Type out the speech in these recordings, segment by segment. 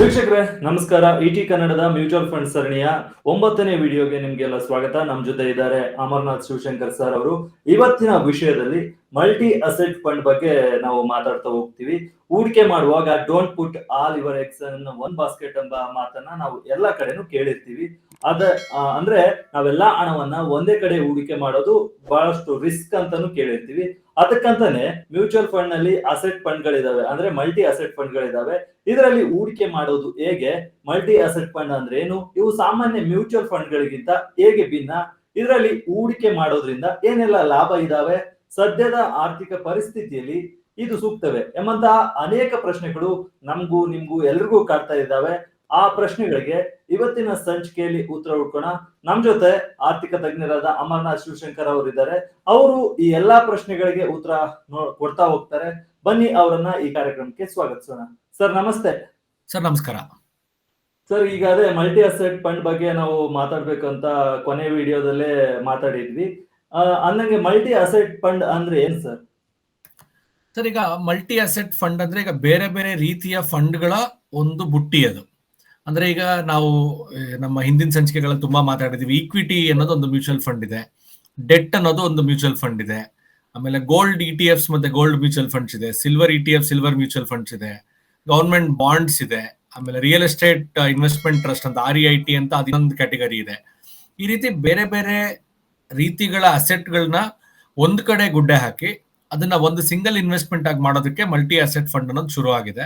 ವೀಕ್ಷಕರೇ, ನಮಸ್ಕಾರ. ಇಟಿ ಕನ್ನಡದ ಮ್ಯೂಚುವಲ್ ಫಂಡ್ ಸರಣಿಯ ಒಂಬತ್ತನೇ ವಿಡಿಯೋಗೆ ನಿಮ್ಗೆಲ್ಲ ಸ್ವಾಗತ. ನಮ್ ಜೊತೆ ಇದ್ದಾರೆ ಅಮರ್ನಾಥ್ ಶಿವಶಂಕರ್ ಸರ್ ಅವರು. ಇವತ್ತಿನ ವಿಷಯದಲ್ಲಿ ಮಲ್ಟಿ ಅಸೆಟ್ ಫಂಡ್ ಬಗ್ಗೆ ನಾವು ಮಾತಾಡ್ತಾ ಹೋಗ್ತೀವಿ. ಹೂಡಿಕೆ ಮಾಡುವಾಗ don't put all your eggs one basket ಎಂಬ ಮಾತನ್ನ ನಾವು ಎಲ್ಲ ಕಡೆನೂ ಕೇಳಿರ್ತೀವಿ. ಅದ ಅಂದ್ರೆ ನಾವೆಲ್ಲಾ ಹಣವನ್ನ ಒಂದೇ ಕಡೆ ಹೂಡಿಕೆ ಮಾಡೋದು ಬಹಳಷ್ಟು ರಿಸ್ಕ್ ಅಂತಾನು ಕೇಳಿರ್ತೀವಿ. ಅದಕ್ಕಂತಾನೆ ಮ್ಯೂಚುವಲ್ ಫಂಡ್ನಲ್ಲಿ ಅಸೆಟ್ ಫಂಡ್ ಗಳಿದಾವೆ. ಅಂದ್ರೆ ಮಲ್ಟಿ ಅಸೆಟ್ ಫಂಡ್ ಗಳಿದಾವೆ. ಇದರಲ್ಲಿ ಹೂಡಿಕೆ ಮಾಡೋದು ಹೇಗೆ? ಮಲ್ಟಿ ಅಸೆಟ್ ಫಂಡ್ ಅಂದ್ರೆ ಏನು? ಇವು ಸಾಮಾನ್ಯ ಮ್ಯೂಚುವಲ್ ಫಂಡ್ ಗಳಿಗಿಂತ ಹೇಗೆ ಭಿನ್ನ? ಇದರಲ್ಲಿ ಹೂಡಿಕೆ ಮಾಡೋದ್ರಿಂದ ಏನೆಲ್ಲ ಲಾಭ ಇದಾವೆ? ಸದ್ಯದ ಆರ್ಥಿಕ ಪರಿಸ್ಥಿತಿಯಲ್ಲಿ ಇದು ಸೂಕ್ತವೆ? ಎಂಬಂತಹ ಅನೇಕ ಪ್ರಶ್ನೆಗಳು ನಮಗೂ, ನಿಮ್ಗೂ, ಎಲ್ರಿಗೂ ಕಾಡ್ತಾ ಇದ್ದಾವೆ. ಆ ಪ್ರಶ್ನೆಗಳಿಗೆ ಇವತ್ತಿನ ಸಂಚಿಕೆಯಲ್ಲಿ ಉತ್ತರ ಹುಡ್ಕೋಣ. ನಮ್ ಜೊತೆ ಆರ್ಥಿಕ ತಜ್ಞರಾದ ಅಮರ್ನಾಥ್ ಶಿವಶಂಕರ್ ಅವರು ಇದ್ದಾರೆ. ಅವರು ಈ ಎಲ್ಲಾ ಪ್ರಶ್ನೆಗಳಿಗೆ ಉತ್ತರ ನೋ- ಕೊಡ್ತಾ ಹೋಗ್ತಾರೆ. ಬನ್ನಿ ಅವರನ್ನ ಈ ಕಾರ್ಯಕ್ರಮಕ್ಕೆ ಸ್ವಾಗತಿಸೋಣ. ಸರ್ ನಮಸ್ತೆ. ಸರ್ ನಮಸ್ಕಾರ. ಸರ್ ಈಗ ಅದೇ ಮಲ್ಟಿ ಅಸೆಟ್ ಫಂಡ್ ಬಗ್ಗೆ ನಾವು ಮಾತಾಡ್ಬೇಕಂತ ಕೊನೆ ವಿಡಿಯೋದಲ್ಲೇ ಮಾತಾಡಿದ್ವಿ. ಅಂದಂಗೆ ಮಲ್ಟಿ ಅಸೆಟ್ ಫಂಡ್ ಅಂದ್ರೆ ಏನ್ ಸರ್? ಸರ್ ಈಗ ಮಲ್ಟಿ ಅಸೆಟ್ ಫಂಡ್ ಅಂದ್ರೆ ಈಗ ಬೇರೆ ಬೇರೆ ರೀತಿಯ ಫಂಡ್ಗಳ ಒಂದು ಬುಟ್ಟಿ ಅದು. ಅಂದ್ರೆ ಈಗ ನಾವು ನಮ್ಮ ಹಿಂದಿನ ಸಂಚಿಕೆಗಳಲ್ಲಿ ತುಂಬಾ ಮಾತಾಡಿದೀವಿ. ಈಕ್ವಿಟಿ ಅನ್ನೋದು ಒಂದು ಮ್ಯೂಚುವಲ್ ಫಂಡ್ ಇದೆ. ಡೆಟ್ ಅನ್ನೋದು ಒಂದು ಮ್ಯೂಚುವಲ್ ಫಂಡ್ ಇದೆ. ಆಮೇಲೆ ಗೋಲ್ಡ್ ಇ ಟಿ ಎಫ್ಸ್ ಮತ್ತೆ ಗೋಲ್ಡ್ ಮ್ಯೂಚುವಲ್ ಫಂಡ್ಸ್ ಇದೆ. Silver E T F silver mutual funds ಇದೆ. ಗವರ್ಮೆಂಟ್ ಬಾಂಡ್ಸ್ ಇದೆ. ಆಮೇಲೆ ರಿಯಲ್ ಎಸ್ಟೇಟ್ ಇನ್ವೆಸ್ಟ್ಮೆಂಟ್ ಟ್ರಸ್ಟ್ ಅಂತ ಆರ್ ಐ ಟಿ ಅಂತ ಅದೊಂದು ಕ್ಯಾಟಗರಿ ಇದೆ. ಈ ರೀತಿ ಬೇರೆ ಬೇರೆ ರೀತಿಗಳ ಅಸೆಟ್ಗಳನ್ನ ಒಂದು ಕಡೆ ಗುಡ್ಡೆ ಹಾಕಿ, ಅದನ್ನ ಒಂದು ಸಿಂಗಲ್ ಇನ್ವೆಸ್ಟ್ಮೆಂಟ್ ಆಗಿ ಮಾಡೋದಕ್ಕೆ ಮಲ್ಟಿ ಅಸೆಟ್ ಫಂಡ್ ಅನ್ನೋದು ಶುರು ಆಗಿದೆ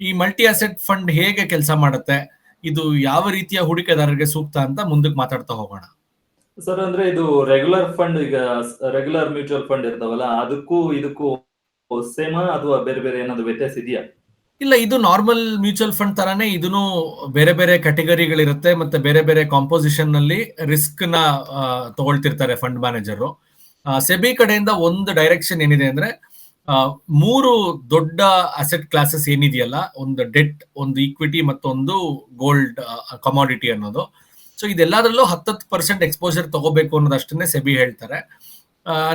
ಈ ಮಲ್ಟಿ ಅಸೆಟ್ ಫಂಡ್ ಹೇಗೆ ಕೆಲಸ ಮಾಡುತ್ತೆ? ಇದು ಯಾವ ರೀತಿಯ ಹೂಡಿಕೆದಾರರಿಗೆ ಸೂಕ್ತ ಅಂತ ಮುಂದಕ್ಕೆ ಮಾತಾಡ್ತಾ ಹೋಗೋಣ. ಸರ್ ಅಂದ್ರೆ ಇದು ರೆಗ್ಯುಲರ್ ಫಂಡ್ ಈಗ ರೆಗ್ಯುಲರ್ ಮ್ಯೂಚುವಲ್ ಫಂಡ್ ಇರ್ತಾವಲ್ಲ ಅದಕ್ಕೂ ಇದಕ್ಕೂ ಸೇಮ ಅಥವಾ ಬೇರೆ ಬೇರೆ ಏನಾದ್ರು ವ್ಯತ್ಯಾಸ ಇದೆಯಾ? ಇಲ್ಲ ಇದು ನಾರ್ಮಲ್ ಮ್ಯೂಚುವಲ್ ಫಂಡ್ ತರಾನೇ ಇದನ್ನು ಬೇರೆ ಬೇರೆ ಕ್ಯಾಟಗರಿಗಳಿರುತ್ತೆ ಮತ್ತೆ ಬೇರೆ ಬೇರೆ ಕಾಂಪೋಸಿಷನ್ನಲ್ಲಿ ರಿಸ್ಕ್ನ ತಗೊಳ್ತಿರ್ತಾರೆ ಫಂಡ್ ಮ್ಯಾನೇಜರು ಸೆಬಿ ಕಡೆಯಿಂದ ಒಂದು ಡೈರೆಕ್ಷನ್ ಏನಿದೆ ಅಂದ್ರೆ ಮೂರು ದೊಡ್ಡ ಅಸೆಟ್ ಕ್ಲಾಸಸ್ ಏನಿದೆಯಲ್ಲ, ಒಂದು ಡೆಟ್ ಒಂದು ಈಕ್ವಿಟಿ ಮತ್ತೊಂದು ಗೋಲ್ಡ್ ಕಮಾಡಿಟಿ ಅನ್ನೋದು. ಸೊ ಇದೆಲ್ಲದರಲ್ಲೂ ಹತ್ತತ್ತು ಪರ್ಸೆಂಟ್ ಎಕ್ಸ್ಪೋಜರ್ ತಗೋಬೇಕು ಅನ್ನೋದಷ್ಟನ್ನೇ ಸೆಬಿ ಹೇಳ್ತಾರೆ.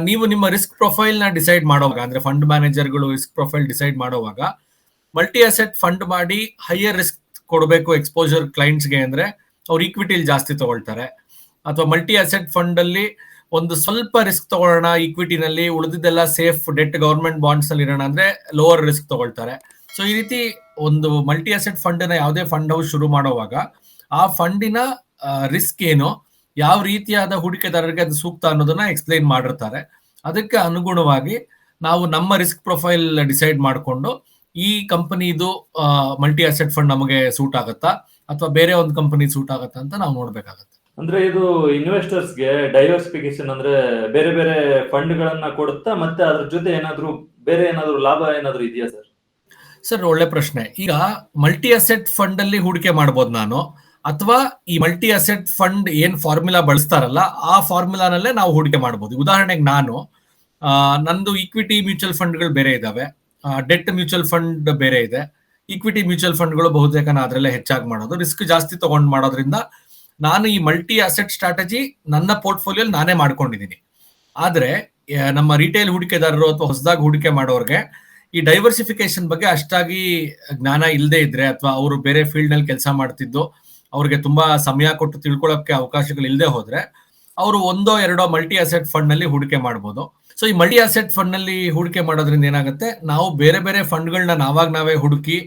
ನೀವು ನಿಮ್ಮ ರಿಸ್ಕ್ ಪ್ರೊಫೈಲ್ನ ಡಿಸೈಡ್ ಮಾಡುವಾಗ, ಅಂದ್ರೆ ಫಂಡ್ ಮ್ಯಾನೇಜರ್ಗಳು ರಿಸ್ಕ್ ಪ್ರೊಫೈಲ್ ಡಿಸೈಡ್ ಮಾಡುವಾಗ ಮಲ್ಟಿ ಅಸೆಟ್ ಫಂಡ್ ಮಾಡಿ ಹೈಯರ್ ರಿಸ್ಕ್ ಕೊಡಬೇಕು ಎಕ್ಸ್ಪೋಜರ್ ಕ್ಲೈಂಟ್ಸ್ಗೆ ಅಂದ್ರೆ ಅವ್ರು ಈಕ್ವಿಟಿಲಿ ಜಾಸ್ತಿ ತಗೊಳ್ತಾರೆ. ಅಥವಾ ಮಲ್ಟಿ ಅಸೆಟ್ ಫಂಡ್ ಅಲ್ಲಿ ಒಂದು ಸ್ವಲ್ಪ ರಿಸ್ಕ್ ತಗೊಳ್ಳೋಣ ಈಕ್ವಿಟಿನಲ್ಲಿ ಉಳಿದಿದ್ದೆಲ್ಲ ಸೇಫ್ ಡೆಟ್ ಗವರ್ಮೆಂಟ್ ಬಾಂಡ್ಸ್ ಅಲ್ಲಿ ಇರೋಣ ಅಂದ್ರೆ ಲೋವರ್ ರಿಸ್ಕ್ ತಗೊಳ್ತಾರೆ. ಸೊ ಈ ರೀತಿ ಒಂದು ಮಲ್ಟಿ ಅಸೆಟ್ ಫಂಡ್ನ ಯಾವುದೇ ಫಂಡ್ ಹೌಸ್ ಶುರು ಮಾಡುವಾಗ ಆ ಫಂಡಿನ ರಿಸ್ಕ್ ಏನು, ಯಾವ ರೀತಿಯಾದ ಹೂಡಿಕೆದಾರರಿಗೆ ಅದು ಸೂಕ್ತ ಅನ್ನೋದನ್ನ ಎಕ್ಸ್ಪ್ಲೈನ್ ಮಾಡಿರ್ತಾರೆ. ಅದಕ್ಕೆ ಅನುಗುಣವಾಗಿ ನಾವು ನಮ್ಮ ರಿಸ್ಕ್ ಪ್ರೊಫೈಲ್ ಡಿಸೈಡ್ ಮಾಡಿಕೊಂಡು ಈ ಕಂಪನಿದು ಮಲ್ಟಿ ಅಸೆಟ್ ಫಂಡ್ ನಮಗೆ ಸೂಟ್ ಆಗುತ್ತಾ ಅಥವಾ ಬೇರೆ ಒಂದು ಕಂಪನಿ ಸೂಟ್ ಆಗುತ್ತಾ ಅಂತ ನಾವು ನೋಡ್ಬೇಕಾಗತ್ತೆ. ಅಂದ್ರೆ ಇದು ಇನ್ವೆಸ್ಟರ್ಸ್ಗೆ ಡೈವರ್ಸಿಫಿಕೇಶನ್ ಅಂದ್ರೆ ಬೇರೆ ಬೇರೆ ಫಂಡ್ ಗಳನ್ನ ಕೊಡುತ್ತಾ ಮತ್ತೆ ಅದ್ರ ಜೊತೆ ಏನಾದ್ರು ಬೇರೆ ಏನಾದ್ರು ಲಾಭ ಏನಾದ್ರು ಇದೆಯಾ ಸರ್ ಸರ್ ಒಳ್ಳೆ ಪ್ರಶ್ನೆ. ಈಗ ಮಲ್ಟಿ ಅಸೆಟ್ ಫಂಡ್ ಅಲ್ಲಿ ಹೂಡಿಕೆ ಮಾಡ್ಬೋದು ನಾನು. ಅಥವಾ ಈ ಮಲ್ಟಿ ಅಸೆಟ್ ಫಂಡ್ ಏನ್ ಫಾರ್ಮುಲಾ ಬಳಸ್ತಾರಲ್ಲ, ಆ ಫಾರ್ಮುಲಾನಲ್ಲೇ ನಾವು ಹೂಡಿಕೆ ಮಾಡ್ಬೋದು. ಉದಾಹರಣೆಗೆ ನಾನು ನಂದು ಈಕ್ವಿಟಿ ಮ್ಯೂಚುವಲ್ ಫಂಡ್ಗಳು ಬೇರೆ ಇದಾವೆ. ಡೆಟ್ ಮ್ಯೂಚುವಲ್ ಫಂಡ್ ಬೇರೆ ಇದೆ. ಈಕ್ವಿಟಿ ಮ್ಯೂಚುವಲ್ ಫಂಡ್ಗಳು ಬಹುತೇಕ ನಾ ಅದರಲ್ಲೇ ಹೆಚ್ಚಾಗಿ ಮಾಡೋದು. ರಿಸ್ಕ್ ಜಾಸ್ತಿ ತಗೊಂಡ್ ಮಾಡೋದ್ರಿಂದ ನಾನು ಈ ಮಲ್ಟಿ ಅಸೆಟ್ ಸ್ಟ್ರಾಟಜಿ ನನ್ನ ಪೋರ್ಟ್ಫೋಲಿಯೋಲಿ ನಾನೇ ಮಾಡ್ಕೊಂಡಿದ್ದೀನಿ. ಆದರೆ ನಮ್ಮ ರಿಟೇಲ್ ಹೂಡಿಕೆದಾರರು ಅಥವಾ ಹೊಸದಾಗಿ ಹೂಡಿಕೆ ಮಾಡೋರಿಗೆ ಈ ಡೈವರ್ಸಿಫಿಕೇಶನ್ ಬಗ್ಗೆ ಅಷ್ಟಾಗಿ ಜ್ಞಾನ ಇಲ್ಲದೆ ಇದ್ರೆ ಅಥವಾ ಅವರು ಬೇರೆ ಫೀಲ್ಡ್ನಲ್ಲಿ ಕೆಲಸ ಮಾಡ್ತಿದ್ದು, ಅವ್ರಿಗೆ ತುಂಬಾ ಸಮಯ ಕೊಟ್ಟು ತಿಳ್ಕೊಳ್ಳೋಕೆ ಅವಕಾಶಗಳು ಇಲ್ಲದೆ ಹೋದ್ರೆ ಅವರು ಒಂದೋ ಎರಡೋ ಮಲ್ಟಿ ಅಸೆಟ್ ಫಂಡ್ನಲ್ಲಿ ಹೂಡಿಕೆ ಮಾಡ್ಬೋದು. ಸೊ ಈ ಮಲ್ಟಿ ಅಸೆಟ್ ಫಂಡ್ನಲ್ಲಿ ಹೂಡಿಕೆ ಮಾಡೋದ್ರಿಂದ ಏನಾಗುತ್ತೆ? ನಾವು ಬೇರೆ ಬೇರೆ ಫಂಡ್ಗಳನ್ನ ನಾವಾಗ ನಾವೇ ಹುಡುಕಿ,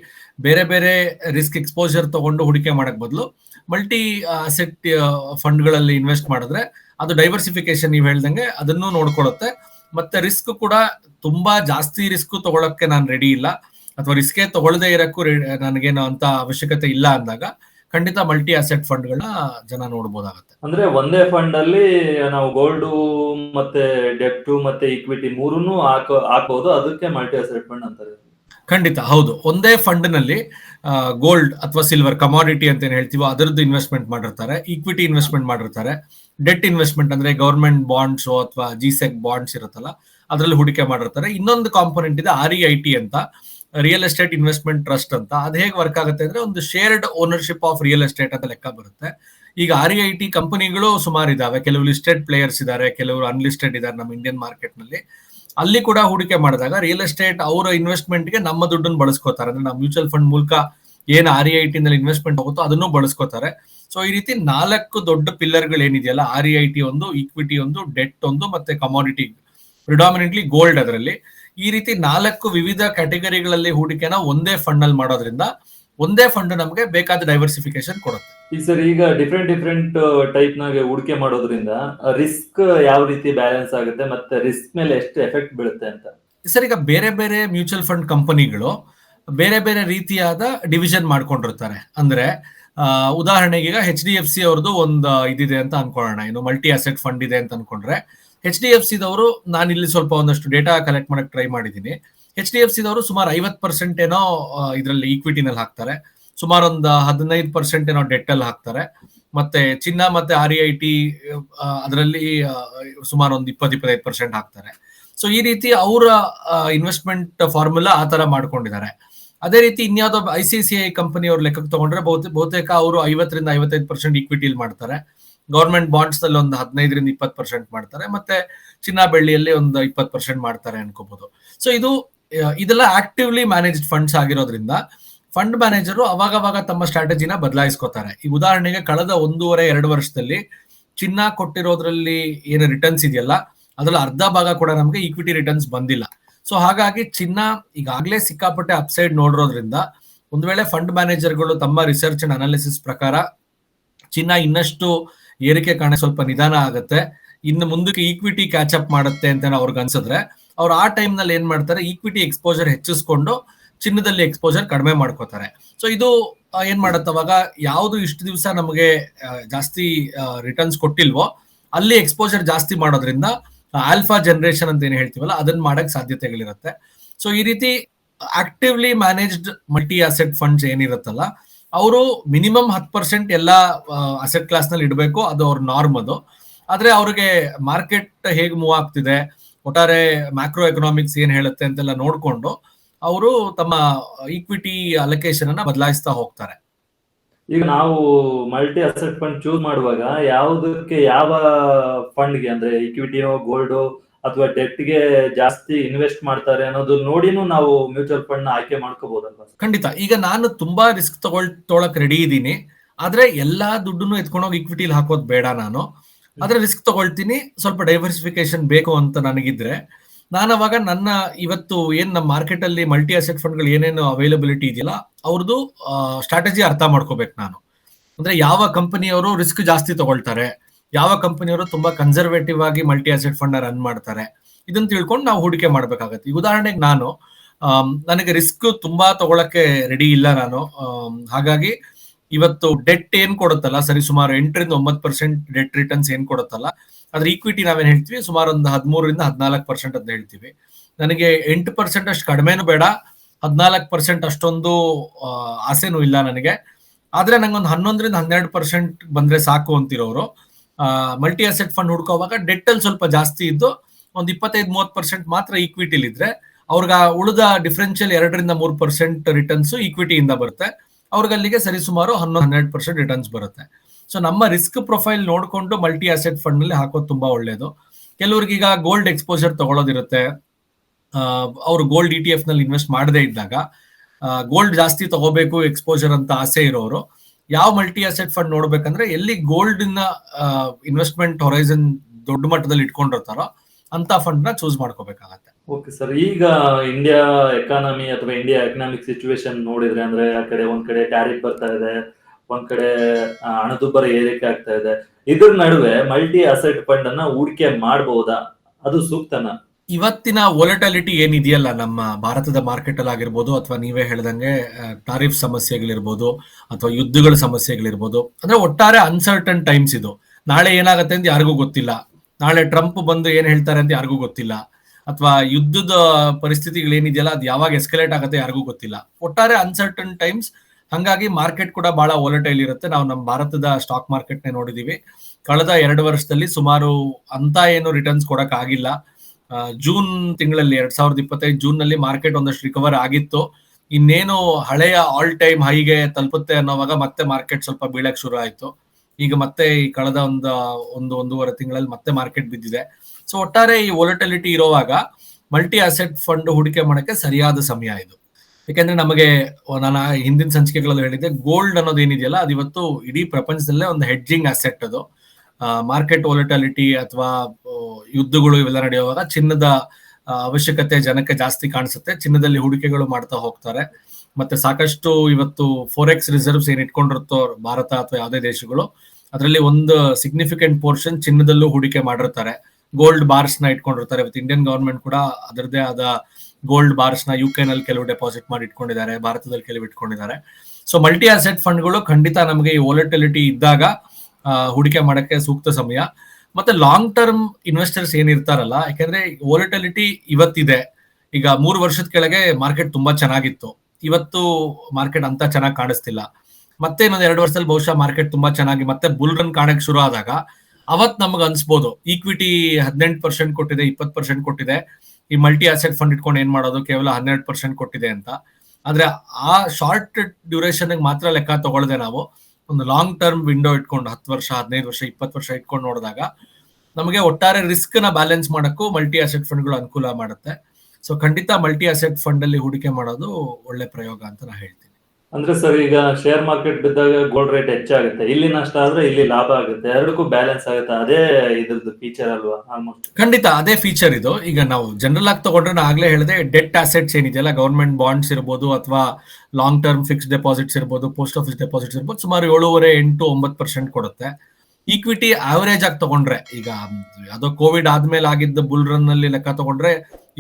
ಬೇರೆ ಬೇರೆ ರಿಸ್ಕ್ ಎಕ್ಸ್ಪೋಜರ್ ತಗೊಂಡು ಹೂಡಿಕೆ ಮಾಡಕ್ ಬದಲು ಮಲ್ಟಿ ಅಸೆಟ್ ಫಂಡ್ಗಳಲ್ಲಿ ಇನ್ವೆಸ್ಟ್ ಮಾಡಿದ್ರೆ ಅದು ಡೈವರ್ಸಿಫಿಕೇಶನ್ ನೀವು ಹೇಳ್ದಂಗೆ ಅದನ್ನು ನೋಡ್ಕೊಳ್ಳುತ್ತೆ. ಮತ್ತೆ ರಿಸ್ಕ್ ಕೂಡ ತುಂಬಾ ಜಾಸ್ತಿ ರಿಸ್ಕ್ ತಗೊಳಕ್ಕೆ ನಾನು ರೆಡಿ ಇಲ್ಲ. ಅಥವಾ ರಿಸ್ಕೇ ತಗೊಳ್ಳದೆ ಇರಕ್ಕೂ ನನಗೇನು ಅಂತ ಅವಶ್ಯಕತೆ ಇಲ್ಲ ಅಂದಾಗ ಖಂಡಿತ ಮಲ್ಟಿ ಅಸೆಟ್ ಫಂಡ್ಗಳನ್ನ ಜನ ನೋಡ್ಬೋದಾಗತ್ತೆ. ಅಂದ್ರೆ ಒಂದೇ ಫಂಡ್ ಅಲ್ಲಿ ನಾವು ಗೋಲ್ಡ್ ಮತ್ತೆ ಡೆಪ್ಟು ಮತ್ತೆ ಇಕ್ವಿಟಿ ಮೂರನ್ನು ಹಾಕೋ ಹಾಕಬಹುದು ಅದಕ್ಕೆ ಮಲ್ಟಿ ಅಸೆಟ್ ಫಂಡ್ ಅಂತಾರೆ. ಖಂಡಿತ, ಹೌದು. ಒಂದೇ ಫಂಡ್ನಲ್ಲಿ ಗೋಲ್ಡ್ ಅಥವಾ ಸಿಲ್ವರ್ ಕಮಾಡಿಟಿ ಅಂತ ಏನ್ ಹೇಳ್ತೀವೋ ಅದರದ್ದು ಇನ್ವೆಸ್ಟ್ಮೆಂಟ್ ಮಾಡಿರ್ತಾರೆ. ಈಕ್ವಿಟಿ ಇನ್ವೆಸ್ಟ್ಮೆಂಟ್ ಮಾಡಿರ್ತಾರೆ. ಡೆಟ್ ಇನ್ವೆಸ್ಟ್ಮೆಂಟ್ ಅಂದ್ರೆ ಗೌರ್ಮೆಂಟ್ ಬಾಂಡ್ಸ್ ಅಥವಾ ಜಿಸೆಕ್ ಬಾಂಡ್ಸ್ ಇರುತ್ತಲ್ಲ, ಅದರಲ್ಲಿ ಹೂಡಿಕೆ ಮಾಡಿರ್ತಾರೆ. ಇನ್ನೊಂದು ಕಾಂಪೊನೆಂಟ್ ಇದೆ ಆರ್ ಐ ಟಿ ಅಂತ ರಿಯಲ್ ಎಸ್ಟೇಟ್ ಇನ್ವೆಸ್ಟ್ಮೆಂಟ್ ಟ್ರಸ್ಟ್ ಅಂತ. ಅದು ಹೇಗೆ ವರ್ಕ್ ಆಗುತ್ತೆ ಅಂದ್ರೆ ಒಂದು shared ownership of real estate ಅಂತ ಲೆಕ್ಕ ಬರುತ್ತೆ. ಈಗ ಆರ್ ಇ ಐ ಟಿ ಕಂಪನಿಗಳು ಸುಮಾರು ಇದಾವೆ ಕೆಲವು ಲಿಸ್ಟೆಡ್ ಪ್ಲೇಯರ್ಸ್ ಇದ್ದಾರೆ, ಕೆಲವರು ಅನ್ಲಿಸ್ಟೆಡ್ ಇದ್ದಾರೆ ನಮ್ಮ ಇಂಡಿಯನ್ ಮಾರ್ಕೆಟ್ನಲ್ಲಿ. ಅಲ್ಲಿ ಕೂಡ ಹೂಡಿಕೆ ಮಾಡಿದಾಗ ರಿಯಲ್ ಎಸ್ಟೇಟ್ ಅವರ ಇನ್ವೆಸ್ಟ್ಮೆಂಟ್ಗೆ ನಮ್ಮ ದುಡ್ಡನ್ನು ಬಳಸ್ಕೋತಾರೆ. ಅಂದ್ರೆ ನಾವು ಮ್ಯೂಚುವಲ್ ಫಂಡ್ ಮೂಲಕ ಏನ್ ಆರ್ ಐ ಟಿ ನಲ್ಲಿ ಇನ್ವೆಸ್ಟ್ಮೆಂಟ್ ಹೋಗುತ್ತೋ ಅದನ್ನು ಬಳಸ್ಕೋತಾರೆ. ಸೊ ಈ ರೀತಿ ನಾಲ್ಕು ದೊಡ್ಡ ಪಿಲ್ಲರ್ಗಳು ಏನಿದೆಯಲ್ಲ ಆರ್ ಐ ಟಿ ಒಂದು ಈಕ್ವಿಟಿ ಒಂದು ಡೆಟ್ ಒಂದು ಮತ್ತೆ ಕಮಾಡಿಟಿ ಪ್ರಿಡಾಮಿನೆಂಟ್ಲಿ ಗೋಲ್ಡ್ ಅದರಲ್ಲಿ. ಈ ರೀತಿ ನಾಲ್ಕು ವಿವಿಧ ಕ್ಯಾಟಗರಿಗಳಲ್ಲಿ ಹೂಡಿಕೆನ ಒಂದೇ ಫಂಡ್ನಲ್ಲಿ ಮಾಡೋದ್ರಿಂದ ಒಂದೇ ಫಂಡ್ ನಮಗೆ ಬೇಕಾದ ಡೈವರ್ಸಿಫಿಕೇಶನ್ ಕೊಡುತ್ತೆ. ಸರ್ ಈಗ ಡಿಫ್ರೆಂಟ್ ಡಿಫ್ರೆಂಟ್ ಟೈಪ್ ನಾಗೆ ಹೂಡಿಕೆ ಮಾಡೋದ್ರಿಂದ ರಿಸ್ಕ್ ಯಾವ ರೀತಿ ಬ್ಯಾಲೆನ್ಸ್ ಆಗುತ್ತೆ ಮತ್ತೆ ರಿಸ್ಕ್ ಮೇಲೆ ಎಷ್ಟು ಎಫೆಕ್ಟ್ ಬೀಳುತ್ತೆ ಅಂತ? ಸರ್ ಈಗ ಬೇರೆ ಬೇರೆ ಮ್ಯೂಚುವಲ್ ಫಂಡ್ ಕಂಪನಿಗಳು ಬೇರೆ ಬೇರೆ ರೀತಿಯಾದ ಡಿವಿಷನ್ ಮಾಡ್ಕೊಂಡಿರ್ತಾರೆ. ಅಂದ್ರೆ ಉದಾಹರಣೆಗೆ ಈಗ ಹೆಚ್ ಡಿ ಎಫ್ ಸಿ ಅವ್ರದ್ದು ಒಂದು ಇದಿದೆ ಅಂತ ಅನ್ಕೊಳ್ಳೋಣ. ಏನು ಮಲ್ಟಿ ಅಸೆಟ್ ಫಂಡ್ ಇದೆ ಅಂತ ಅನ್ಕೊಂಡ್ರೆ ಎಚ್ ಡಿ ಎಫ್ ಸಿದವರು ನಾನು ಇಲ್ಲಿ ಸ್ವಲ್ಪ ಒಂದಷ್ಟು ಡೇಟಾ ಕಲೆಕ್ಟ್ ಮಾಡಕ್ ಟ್ರೈ ಮಾಡಿದ್ದೀನಿ. ಎಚ್ ಡಿ ಎಫ್ ಸಿದವರು ಸುಮಾರು ಐವತ್ ಪರ್ಸೆಂಟ್ ಏನೋ ಇದರಲ್ಲಿ ಈಕ್ವಿಟಿನಲ್ಲಿ ಹಾಕ್ತಾರೆ. ಸುಮಾರು ಒಂದು ಹದಿನೈದು ಪರ್ಸೆಂಟ್ ಏನೋ ಡೆಟ್ ಅಲ್ಲಿ ಹಾಕ್ತಾರೆ. ಮತ್ತೆ ಚಿನ್ನ ಮತ್ತೆ ಆರ್ ಐ ಟಿ ಅದರಲ್ಲಿ ಸುಮಾರು ಒಂದು ಇಪ್ಪತ್ ಇಪ್ಪತ್ತೈದು ಪರ್ಸೆಂಟ್ ಹಾಕ್ತಾರೆ. ಸೊ ಈ ರೀತಿ ಅವರ ಇನ್ವೆಸ್ಟ್ಮೆಂಟ್ ಫಾರ್ಮುಲಾ ಆ ತರ ಮಾಡ್ಕೊಂಡಿದ್ದಾರೆ. ಅದೇ ರೀತಿ ಇನ್ಯಾವುದೋ I C C I company ಅವ್ರ ಲೆಕ್ಕಕ್ಕೆ ತಗೊಂಡ್ರೆ ಬಹುತೇ, ಬಹುತೇಕ ಅವರು ಐವತ್ತರಿಂದ ಐವತ್ತೈದು ಪರ್ಸೆಂಟ್ ಇಕ್ವಿಟಿಲಿ ಮಾಡ್ತಾರೆ. ಗೌರ್ಮೆಂಟ್ ಬಾಂಡ್ಸ್ನಲ್ಲಿ ಒಂದು ಹದಿನೈದರಿಂದ ಇಪ್ಪತ್ತು ಪರ್ಸೆಂಟ್ ಮಾಡ್ತಾರೆ. ಮತ್ತೆ ಚಿನ್ನ ಬೆಳ್ಳಿಯಲ್ಲಿ ಒಂದು ಇಪ್ಪತ್ತು ಪರ್ಸೆಂಟ್ ಮಾಡ್ತಾರೆ ಅನ್ಕೋಬಹುದು ಸೊ ಇದು ಇದೆಲ್ಲ ಆಕ್ಟಿವ್ಲಿ ಮ್ಯಾನೇಜ್ಡ್ ಫಂಡ್ಸ್ ಆಗಿರೋದ್ರಿಂದ ಫಂಡ್ ಮ್ಯಾನೇಜರು ಅವಾಗ ಅವಾಗ ತಮ್ಮ ಸ್ಟ್ರಾಟಜಿನ ಬದಲಾಯಿಸ್ಕೋತಾರೆ. ಈ ಉದಾಹರಣೆಗೆ ಕಳೆದ ಒಂದೂವರೆ, ಎರಡು ವರ್ಷದಲ್ಲಿ ಚಿನ್ನ ಕೊಟ್ಟಿರೋದ್ರಲ್ಲಿ ಏನು ರಿಟರ್ನ್ಸ್ ಇದೆಯಲ್ಲ, ಅದರಲ್ಲಿ ಅರ್ಧ ಭಾಗ ಕೂಡ ನಮಗೆ ಈಕ್ವಿಟಿ ರಿಟರ್ನ್ಸ್ ಬಂದಿಲ್ಲ. ಸೊ ಹಾಗಾಗಿ ಚಿನ್ನ ಈಗಾಗಲೇ ಸಿಕ್ಕಾಪಟ್ಟೆ ಅಪ್ಸೈಡ್ ನೋಡಿರೋದ್ರಿಂದ ಒಂದು ವೇಳೆ ಫಂಡ್ ಮ್ಯಾನೇಜರ್ಗಳು ತಮ್ಮ ರಿಸರ್ಚ್ ಅಂಡ್ ಅನಾಲಿಸಿಸ್ ಪ್ರಕಾರ ಚಿನ್ನ ಇನ್ನಷ್ಟು ಏರಿಕೆ ಕಾಣ ಸ್ವಲ್ಪ ನಿಧಾನ ಆಗುತ್ತೆ. ಇನ್ನು ಮುಂದಕ್ಕೆ ಈಕ್ವಿಟಿ ಕ್ಯಾಚ್ ಅಪ್ ಮಾಡುತ್ತೆ ಅಂತ ಅವ್ರಿಗೆ ಅನ್ಸಿದ್ರೆ ಅವ್ರು ಆ ಟೈಮ್ನಲ್ಲಿ ಏನ್ ಮಾಡ್ತಾರೆ ಈಕ್ವಿಟಿ ಎಕ್ಸ್ಪೋಜರ್ ಹೆಚ್ಚಿಸ್ಕೊಂಡು ಚಿನ್ನದಲ್ಲಿ ಎಕ್ಸ್ಪೋಜರ್ ಕಡಿಮೆ ಮಾಡ್ಕೋತಾರೆ. ಸೊ ಇದು ಏನ್ ಮಾಡತ್ತೆ ಅವಾಗ, ಯಾವುದು ಇಷ್ಟು ದಿವಸ ನಮಗೆ ಜಾಸ್ತಿ ರಿಟರ್ನ್ಸ್ ಕೊಟ್ಟಿಲ್ವೋ, ಅಲ್ಲಿ ಎಕ್ಸ್ಪೋಜರ್ ಜಾಸ್ತಿ ಮಾಡೋದ್ರಿಂದ ಆಲ್ಫಾ ಜನರೇಷನ್ ಅಂತ ಏನು ಹೇಳ್ತೀವಲ್ಲ ಅದನ್ನ ಮಾಡಕ್ ಸಾಧ್ಯತೆಗಳಿರುತ್ತೆ. ಸೊ ಈ ರೀತಿ actively managed multi asset funds ಏನಿರುತ್ತಲ್ಲ, ಅವರು ಮಿನಿಮಮ್ ಹತ್ತು ಪರ್ಸೆಂಟ್ ಎಲ್ಲ ಅಸೆಟ್ ಕ್ಲಾಸ್ನಲ್ಲಿ ಇಡಬೇಕು, ಅದು ಅವ್ರ ನಾರ್ಮ್ ಅದು. ಆದ್ರೆ ಅವ್ರಿಗೆ ಮಾರ್ಕೆಟ್ ಹೇಗೆ ಮೂವ್ ಆಗ್ತಿದೆ ಒಟ್ಟಾರೆ ಮ್ಯಾಕ್ರೋ ಎಕನಾಮಿಕ್ಸ್ ಏನ್ ಹೇಳುತ್ತೆ ಅಂತೆಲ್ಲ ನೋಡ್ಕೊಂಡು ಅವರು ತಮ್ಮ ಈಕ್ವಿಟಿ ಅಲೋಕೇಶನ್ ಅನ್ನ ಬದಲಾಯಿಸ್ತಾ ಹೋಗ್ತಾರೆ. ಈಗ ನಾವು ಮಲ್ಟಿ ಅಸೆಟ್ ಫಂಡ್ ಚೂಸ್ ಮಾಡುವಾಗ ಯಾವುದಕ್ಕೆ ಯಾವ ಫಂಡ್ಗೆ ಅಂದ್ರೆ ಇಕ್ವಿಟಿಯೋ ಗೋಲ್ಡ್ ಅಥವಾ ಡೆಟ್ಗೆ ಜಾಸ್ತಿ ಇನ್ವೆಸ್ಟ್ ಮಾಡ್ತಾರೆ ಅನ್ನೋದು ನೋಡಿನೂ ನಾವು ಮ್ಯೂಚುವಲ್ ಫಂಡ್ನ ಆಯ್ಕೆ ಮಾಡ್ಕೋಬಹುದಲ್ವಾ ಖಂಡಿತ. ಈಗ ನಾನು ತುಂಬಾ ರಿಸ್ಕ್ ತಗೊಳ್ ತೋಳಕ್ ರೆಡಿ ಇದ್ದೀನಿ. ಆದ್ರೆ ಎಲ್ಲಾ ದುಡ್ಡನ್ನು ಎತ್ಕೊಂಡೋಗಿ ಇಕ್ವಿಟಿಲಿ ಹಾಕೋದ್ ಬೇಡ ನಾನು. ಆದ್ರೆ ರಿಸ್ಕ್ ತಗೊಳ್ತೀನಿ. ಸ್ವಲ್ಪ ಡೈವರ್ಸಿಫಿಕೇಶನ್ ಬೇಕು ಅಂತ ನನಗಿದ್ರೆ. ನಾನು ಅವಾಗ ನನ್ನ ಇವತ್ತು ಏನ್ ನಮ್ಮ ಮಾರ್ಕೆಟ್ ಅಲ್ಲಿ ಮಲ್ಟಿ ಅಸೆಟ್ ಫಂಡ್ಗಳು ಏನೇನು ಅವೈಲಬಿಲಿಟಿ ಇದೆಯಲ್ಲ ಅವ್ರದ್ದು ಸ್ಟ್ರಾಟಜಿ ಅರ್ಥ ಮಾಡ್ಕೋಬೇಕು ನಾನು. ಅಂದ್ರೆ ಯಾವ ಕಂಪನಿಯವರು ರಿಸ್ಕ್ ಜಾಸ್ತಿ ತಗೊಳ್ತಾರೆ, ಯಾವ ಕಂಪನಿಯವರು ತುಂಬಾ ಕನ್ಸರ್ವೇಟಿವ್ ಆಗಿ ಮಲ್ಟಿ ಅಸೆಟ್ ಫಂಡ್ ರನ್ ಮಾಡ್ತಾರೆ ಇದನ್ನ ತಿಳ್ಕೊಂಡು ನಾವು ಹೂಡಿಕೆ ಮಾಡ್ಬೇಕಾಗತ್ತೆ. ಉದಾಹರಣೆಗೆ ನಾನು ನನಗೆ ರಿಸ್ಕ್ ತುಂಬಾ ತಗೊಳಕ್ಕೆ ರೆಡಿ ಇಲ್ಲ ನಾನು. ಹಾಗಾಗಿ ಇವತ್ತು ಡೆಟ್ ಏನ್ ಕೊಡುತ್ತಲ್ಲ, ಸರಿ, ಸುಮಾರು ಎಂಟರಿಂದ ಒಂಬತ್ತು ಪರ್ಸೆಂಟ್ ಡೆಟ್ ರಿಟರ್ನ್ಸ್ ಏನ್ ಕೊಡುತ್ತಲ್ಲ, ಅದ್ರ ಈಕ್ವಿಟಿ ನಾವೇನ್ ಹೇಳ್ತೀವಿ? ಸುಮಾರು ಒಂದು ಹದಿಮೂರರಿಂದ ಹದಿನಾಲ್ಕು ಪರ್ಸೆಂಟ್ ಅಂತ ಹೇಳ್ತೀವಿ. ನನಗೆ ಎಂಟು ಪರ್ಸೆಂಟ್ ಅಷ್ಟು ಕಡಿಮೆನೂ ಬೇಡ, ಹದಿನಾಲ್ಕು ಪರ್ಸೆಂಟ್ ಅಷ್ಟೊಂದು ಆಸೆನೂ ಇಲ್ಲ ನನಗೆ. ಆದ್ರೆ ನಂಗೊಂದು ಹನ್ನೊಂದರಿಂದ ಹನ್ನೆರಡು ಪರ್ಸೆಂಟ್ ಬಂದ್ರೆ ಸಾಕು ಅಂತಿರೋರು. ಮಲ್ಟಿ ಅಸೆಟ್ ಫಂಡ್ ಹುಡ್ಕೋವಾಗ ಡೆಟ್ ಅಲ್ಲಿ ಸ್ವಲ್ಪ ಜಾಸ್ತಿ ಇದ್ದು ಒಂದು ಇಪ್ಪತ್ತೈದು, ಮೂವತ್ತು ಪರ್ಸೆಂಟ್ ಮಾತ್ರ ಈಕ್ವಿಟಿಲಿದ್ರೆ ಅವ್ರಿಗೆ ಉಳಿದ ಡಿಫ್ರೆನ್ಷಿಯಲ್ ಎರಡರಿಂದ ಮೂರು ಪರ್ಸೆಂಟ್ ರಿಟರ್ನ್ಸ್ ಈಕ್ವಿಟಿಯಿಂದ ಬರುತ್ತೆ. ಅವ್ರಿಗೆ ಅಲ್ಲಿಗೆ ಸರಿಸುಮಾರು ಹನ್ನೊಂದು ಹನ್ನೆರಡು ಪರ್ಸೆಂಟ್ ರಿಟರ್ನ್ಸ್ ಬರುತ್ತೆ. ಸೊ ನಮ್ಮ ರಿಸ್ಕ್ ಪ್ರೊಫೈಲ್ ನೋಡಿಕೊಂಡು ಮಲ್ಟಿ ಅಸೆಟ್ ಫಂಡ್ನಲ್ಲಿ ಹಾಕೋದು ತುಂಬಾ ಒಳ್ಳೇದು. ಕೆಲವ್ರಿಗೆ ಈಗ ಗೋಲ್ಡ್ ಎಕ್ಸ್ಪೋಜರ್ ತಗೊಳ್ಳೋದಿರುತ್ತೆ ಅವರು ಗೋಲ್ಡ್ ಇ ಟಿ ಎಫ್ನಲ್ಲಿ ಇನ್ವೆಸ್ಟ್ ಮಾಡದೇ ಇದ್ದಾಗ ಗೋಲ್ಡ್ ಜಾಸ್ತಿ ತಗೋಬೇಕು ಎಕ್ಸ್ಪೋಜರ್ ಅಂತ ಆಸೆ ಇರೋರು, ಯಾವ ಮಲ್ಟಿ ಅಸೆಟ್ ಫಂಡ್ ನೋಡ್ಬೇಕಂದ್ರೆ ಎಲ್ಲಿ ಗೋಲ್ಡ್ ಇನ್ವೆಸ್ಟ್ಮೆಂಟ್ ಹೊರೈಸನ್ ದೊಡ್ಡ ಮಟ್ಟದಲ್ಲಿ ಇಟ್ಕೊಂಡಿರ್ತಾರೋ ಅಂತ ಫಂಡ್ನ ಚೂಸ್ ಮಾಡ್ಕೋಬೇಕಾಗತ್ತೆ. ಓಕೆ ಸರ್ ಈಗ ಇಂಡಿಯಾ ಎಕಾನಮಿ ಅಥವಾ ಇಂಡಿಯಾ ಎಕನಾಮಿಕ್ ಸಿಚುವೇಶನ್ ನೋಡಿದ್ರೆ ಅಂದ್ರೆ ಆ ಕಡೆ ಒಂದ್ ಕಡೆ ಟ್ಯಾರಿಫ್ ಬರ್ತಾ ಇದೆ, ಒಂದ್ ಕಡೆ ಹಣದುಬ್ಬರ ಏರಿಕೆ ಆಗ್ತಾ ಇದೆ. ಇದ್ರ ನಡುವೆ ಮಲ್ಟಿ ಅಸೆಟ್ ಫಂಡ್ ಅನ್ನ ಹೂಡಿಕೆ ಮಾಡಬಹುದಾ ಅದು ಸೂಕ್ತನ? ಇವತ್ತಿನ ವೊಲಟಾಲಿಟಿ ಏನಿದೆಯಲ್ಲ ನಮ್ಮ ಭಾರತದ ಮಾರ್ಕೆಟ್ ಅಲ್ಲಿ ಆಗಿರ್ಬೋದು ಅಥವಾ ನೀವೇ ಹೇಳ್ದಂಗೆ ಟಾರಿಫ್ ಸಮಸ್ಯೆಗಳಿರ್ಬೋದು ಅಥವಾ ಯುದ್ಧಗಳ ಸಮಸ್ಯೆಗಳಿರ್ಬೋದು. ಅಂದ್ರೆ ಒಟ್ಟಾರೆ ಅನ್ಸರ್ಟನ್ ಟೈಮ್ಸ್ ಇದು. ನಾಳೆ ಏನಾಗುತ್ತೆ ಅಂತ ಯಾರಿಗೂ ಗೊತ್ತಿಲ್ಲ. ನಾಳೆ ಟ್ರಂಪ್ ಬಂದು ಏನ್ ಹೇಳ್ತಾರೆ ಅಂತ ಯಾರಿಗೂ ಗೊತ್ತಿಲ್ಲ. ಅಥವಾ ಯುದ್ಧದ ಪರಿಸ್ಥಿತಿಗಳು ಏನಿದೆಯಲ್ಲ ಅದು ಯಾವಾಗ ಎಸ್ಕಲೇಟ್ ಆಗುತ್ತೆ ಯಾರಿಗೂ ಗೊತ್ತಿಲ್ಲ. ಒಟ್ಟಾರೆ ಅನ್ಸರ್ಟನ್ ಟೈಮ್ಸ್ ಹಂಗಾಗಿ ಮಾರ್ಕೆಟ್ ಕೂಡ ಬಹಳ ವಾಲಟೈಲ್ ಇರುತ್ತೆ. ನಾವು ನಮ್ಮ ಭಾರತದ ಸ್ಟಾಕ್ ಮಾರ್ಕೆಟ್ ನೇ ನೋಡಿದೀವಿ. ಕಳೆದ ಎರಡು ವರ್ಷದಲ್ಲಿ ಸುಮಾರು ಅಂತ ಏನು ರಿಟರ್ನ್ಸ್ ಕೊಡಕ್ ಆಗಿಲ್ಲ. ಜೂನ್ ತಿಂಗಳಲ್ಲಿ, ಎರಡ್ ಸಾವಿರದ ಇಪ್ಪತ್ತೈದು ಜೂನ್ನಲ್ಲಿ ಮಾರ್ಕೆಟ್ ಒಂದಷ್ಟು ರಿಕವರ್ ಆಗಿತ್ತು. ಇನ್ನೇನು ಹಳೆಯ ಆಲ್ ಟೈಮ್ ಹೈಗೆ ತಲುಪುತ್ತೆ ಅನ್ನೋವಾಗ ಮತ್ತೆ ಮಾರ್ಕೆಟ್ ಸ್ವಲ್ಪ ಬೀಳಕ್ ಶುರು ಆಯ್ತು. ಈಗ ಮತ್ತೆ ಈ ಕಳೆದ ಒಂದು ಒಂದು, ಒಂದೂವರೆ ತಿಂಗಳಲ್ಲಿ ಮತ್ತೆ ಮಾರ್ಕೆಟ್ ಬಿದ್ದಿದೆ. ಸೊ ಒಟ್ಟಾರೆ ಈ ವೊಲಟಿಲಿಟಿ ಇರುವಾಗ ಮಲ್ಟಿ ಅಸೆಟ್ ಫಂಡ್ ಹೂಡಿಕೆ ಮಾಡಕ್ಕೆ ಸರಿಯಾದ ಸಮಯ ಇದು. ಯಾಕೆಂದ್ರೆ ನಮಗೆ ನಾನು ಹಿಂದಿನ ಸಂಚಿಕೆಗಳಲ್ಲಿ ಹೇಳಿದ್ದೆ ಗೋಲ್ಡ್ ಅನ್ನೋದು ಏನಿದೆಯಲ್ಲ, ಅದು ಇವತ್ತು ಇಡೀ ಪ್ರಪಂಚದಲ್ಲೇ ಒಂದು ಹೆಡ್ಜಿಂಗ್ ಅಸೆಟ್ ಅದು. ಮಾರ್ಕೆಟ್ ವಾಲಿಟಾಲಿಟಿ ಅಥವಾ ಯುದ್ಧಗಳು ಇವೆಲ್ಲ ನಡೆಯುವಾಗ ಚಿನ್ನದ ಅವಶ್ಯಕತೆ ಜನಕ್ಕೆ ಜಾಸ್ತಿ ಕಾಣಿಸುತ್ತೆ, ಚಿನ್ನದಲ್ಲಿ ಹೂಡಿಕೆಗಳು ಮಾಡ್ತಾ ಹೋಗ್ತಾರೆ. ಮತ್ತೆ ಸಾಕಷ್ಟು ಇವತ್ತು ಫೋರೆಕ್ಸ್ ರಿಸರ್ವ್ಸ್ ಏನ್ ಇಟ್ಕೊಂಡಿರುತ್ತೋ ಭಾರತ ಅಥವಾ ಯಾವುದೇ ದೇಶಗಳು, ಅದರಲ್ಲಿ ಒಂದು ಸಿಗ್ನಿಫಿಕೆಂಟ್ ಪೋರ್ಷನ್ ಚಿನ್ನದಲ್ಲೂ ಹೂಡಿಕೆ ಮಾಡಿರ್ತಾರೆ. ಗೋಲ್ಡ್ ಬಾರ್ಸ್ನ ಇಟ್ಕೊಂಡಿರ್ತಾರೆ. ಇವತ್ತು ಇಂಡಿಯನ್ ಗವರ್ಮೆಂಟ್ ಕೂಡ ಅದರದೇ ಆದ ಗೋಲ್ಡ್ ಬಾರ್ಸ್ನ ಯು ಕೆ ನಲ್ಲಿ ಕೆಲವು ಡೆಪಾಸಿಟ್ ಮಾಡಿ ಇಟ್ಕೊಂಡಿದ್ದಾರೆ, ಭಾರತದಲ್ಲಿ ಕೆಲವು ಇಟ್ಕೊಂಡಿದ್ದಾರೆ. ಸೊ ಮಲ್ಟಿ ಅಸೆಟ್ ಫಂಡ್ಗಳು ಖಂಡಿತ ನಮಗೆ ಈ ವಾಲಿಟಿಲಿಟಿ ಇದ್ದಾಗ ಹೂಡಿಕೆ ಮಾಡಕ್ಕೆ ಸೂಕ್ತ ಸಮಯ. ಮತ್ತೆ ಲಾಂಗ್ ಟರ್ಮ್ ಇನ್ವೆಸ್ಟರ್ಸ್ ಏನಿರ್ತಾರಲ್ಲ, ಯಾಕಂದ್ರೆ ವಾಲಿಟಿಲಿಟಿ ಇವತ್ತಿದೆ. ಈಗ ಮೂರು ವರ್ಷದ ಕೆಳಗೆ ಮಾರ್ಕೆಟ್ ತುಂಬಾ ಚೆನ್ನಾಗಿತ್ತು. ಇವತ್ತು ಮಾರ್ಕೆಟ್ ಅಂತ ಚೆನ್ನಾಗಿ ಕಾಣಿಸ್ತಿಲ್ಲ. ಮತ್ತೆ ಇನ್ನೊಂದು ಎರಡು ವರ್ಷದಲ್ಲಿ ಬಹುಶಃ ಮಾರ್ಕೆಟ್ ತುಂಬಾ ಚೆನ್ನಾಗಿ, ಮತ್ತೆ ಬುಲ್ ರನ್ ಕಾಣಕ್ಕೆ ಶುರು ಆದಾಗ ಅವತ್ ನಮ್ಗೆ ಅನ್ಸ್ಬೋದು. ಈಕ್ವಿಟಿ ಹದಿನೆಂಟು ಪರ್ಸೆಂಟ್ ಕೊಟ್ಟಿದೆ ಇಪ್ಪತ್ತು ಪರ್ಸೆಂಟ್ ಕೊಟ್ಟಿದೆ. ಈ ಮಲ್ಟಿ ಅಸೆಟ್ ಫಂಡ್ ಇಟ್ಕೊಂಡು ಏನ್ ಮಾಡೋದು? ಕೇವಲ ಹನ್ನೆರಡು ಪರ್ಸೆಂಟ್ ಕೊಟ್ಟಿದೆ ಅಂತ. ಆದ್ರೆ ಆ ಶಾರ್ಟ್ ಡ್ಯೂರೇಷನ್ ಮಾತ್ರ ಲೆಕ್ಕ ತಗೊಳ್ಳದೆ ನಾವು. ಒಂದು ಲಾಂಗ್ ಟರ್ಮ್ ವಿಂಡೋ ಇಟ್ಕೊಂಡು ಹತ್ತು ವರ್ಷ, ಹದಿನೈದು ವರ್ಷ ಇಪ್ಪತ್ತು ವರ್ಷ ಇಟ್ಕೊಂಡು ನೋಡಿದಾಗ ನಮಗೆ ಒಟ್ಟಾರೆ ರಿಸ್ಕ್ನ ಬ್ಯಾಲೆನ್ಸ್ ಮಾಡಕ್ಕೂ ಮಲ್ಟಿ ಅಸೆಟ್ ಫಂಡ್ಗಳು ಅನುಕೂಲ ಮಾಡುತ್ತೆ. ಸೊ ಖಂಡಿತ ಮಲ್ಟಿ ಅಸೆಟ್ ಫಂಡ್ ಅಲ್ಲಿ ಹೂಡಿಕೆ ಮಾಡೋದು ಒಳ್ಳೆ ಪ್ರಯೋಗ ಅಂತ ನಾ ಹೇಳ್ತೀನಿ. ಅಂದ್ರೆ ಸರ್, ಈಗ ಶೇರ್ ಮಾರ್ಕೆಟ್ ಬಿದ್ದಾಗ ಗೋಲ್ಡ್ ರೇಟ್ ಹೆಚ್ಚಾಗುತ್ತೆ. ಇಲ್ಲಿ ನಷ್ಟ ಆದ್ರೆ ಇಲ್ಲಿ ಲಾಭ ಆಗುತ್ತೆ. ಎರಡಕ್ಕೂ ಬ್ಯಾಲೆನ್ಸ್ ಆಗುತ್ತೆ. ಅದೇ ಇದ್ರದ್ದು ಫೀಚರ್ ಅಲ್ವಾ? ಆಲ್ಮೋಸ್ಟ್ ಖಂಡಿತ ಅದೇ ಫೀಚರ್ ಇದು. ಈಗ ನಾವು ಜನರಲ್ ಆಗಿ ತಗೊಂಡ್ರೆ ನಾನು ಆಗ್ಲೇ ಹೇಳಿದೆ ಡೆಟ್ ಅಸೆಟ್ಸ್ ಏನಿದೆಯಲ್ಲ ಗವರ್ಮೆಂಟ್ ಬಾಂಡ್ಸ್ ಇರ್ಬೋದು ಅಥವಾ ಲಾಂಗ್ ಟರ್ಮ್ ಫಿಕ್ಸ್ ಡೆಪಾಸಿಟ್ಸ್ ಇರ್ಬೋದು ಪೋಸ್ಟ್ ಆಫೀಸ್ ಡೆಪಾಸಿಟ್ಸ್ ಇರ್ಬೋದು, ಸುಮಾರು ಏಳುವರೆ ಎಂಟು ಒಂಬತ್ತು ಪರ್ಸೆಂಟ್ ಕೊಡುತ್ತೆ. ಈಕ್ವಿಟಿ ಆವರೇಜ್ ಆಗಿ ತಗೊಂಡ್ರೆ, ಈಗ ಯಾವುದೋ ಕೋವಿಡ್ ಆದ್ಮೇಲೆ ಆಗಿದ್ದ ಬುಲ್ ರನ್ ಲೆಕ್ಕ ತಗೊಂಡ್ರೆ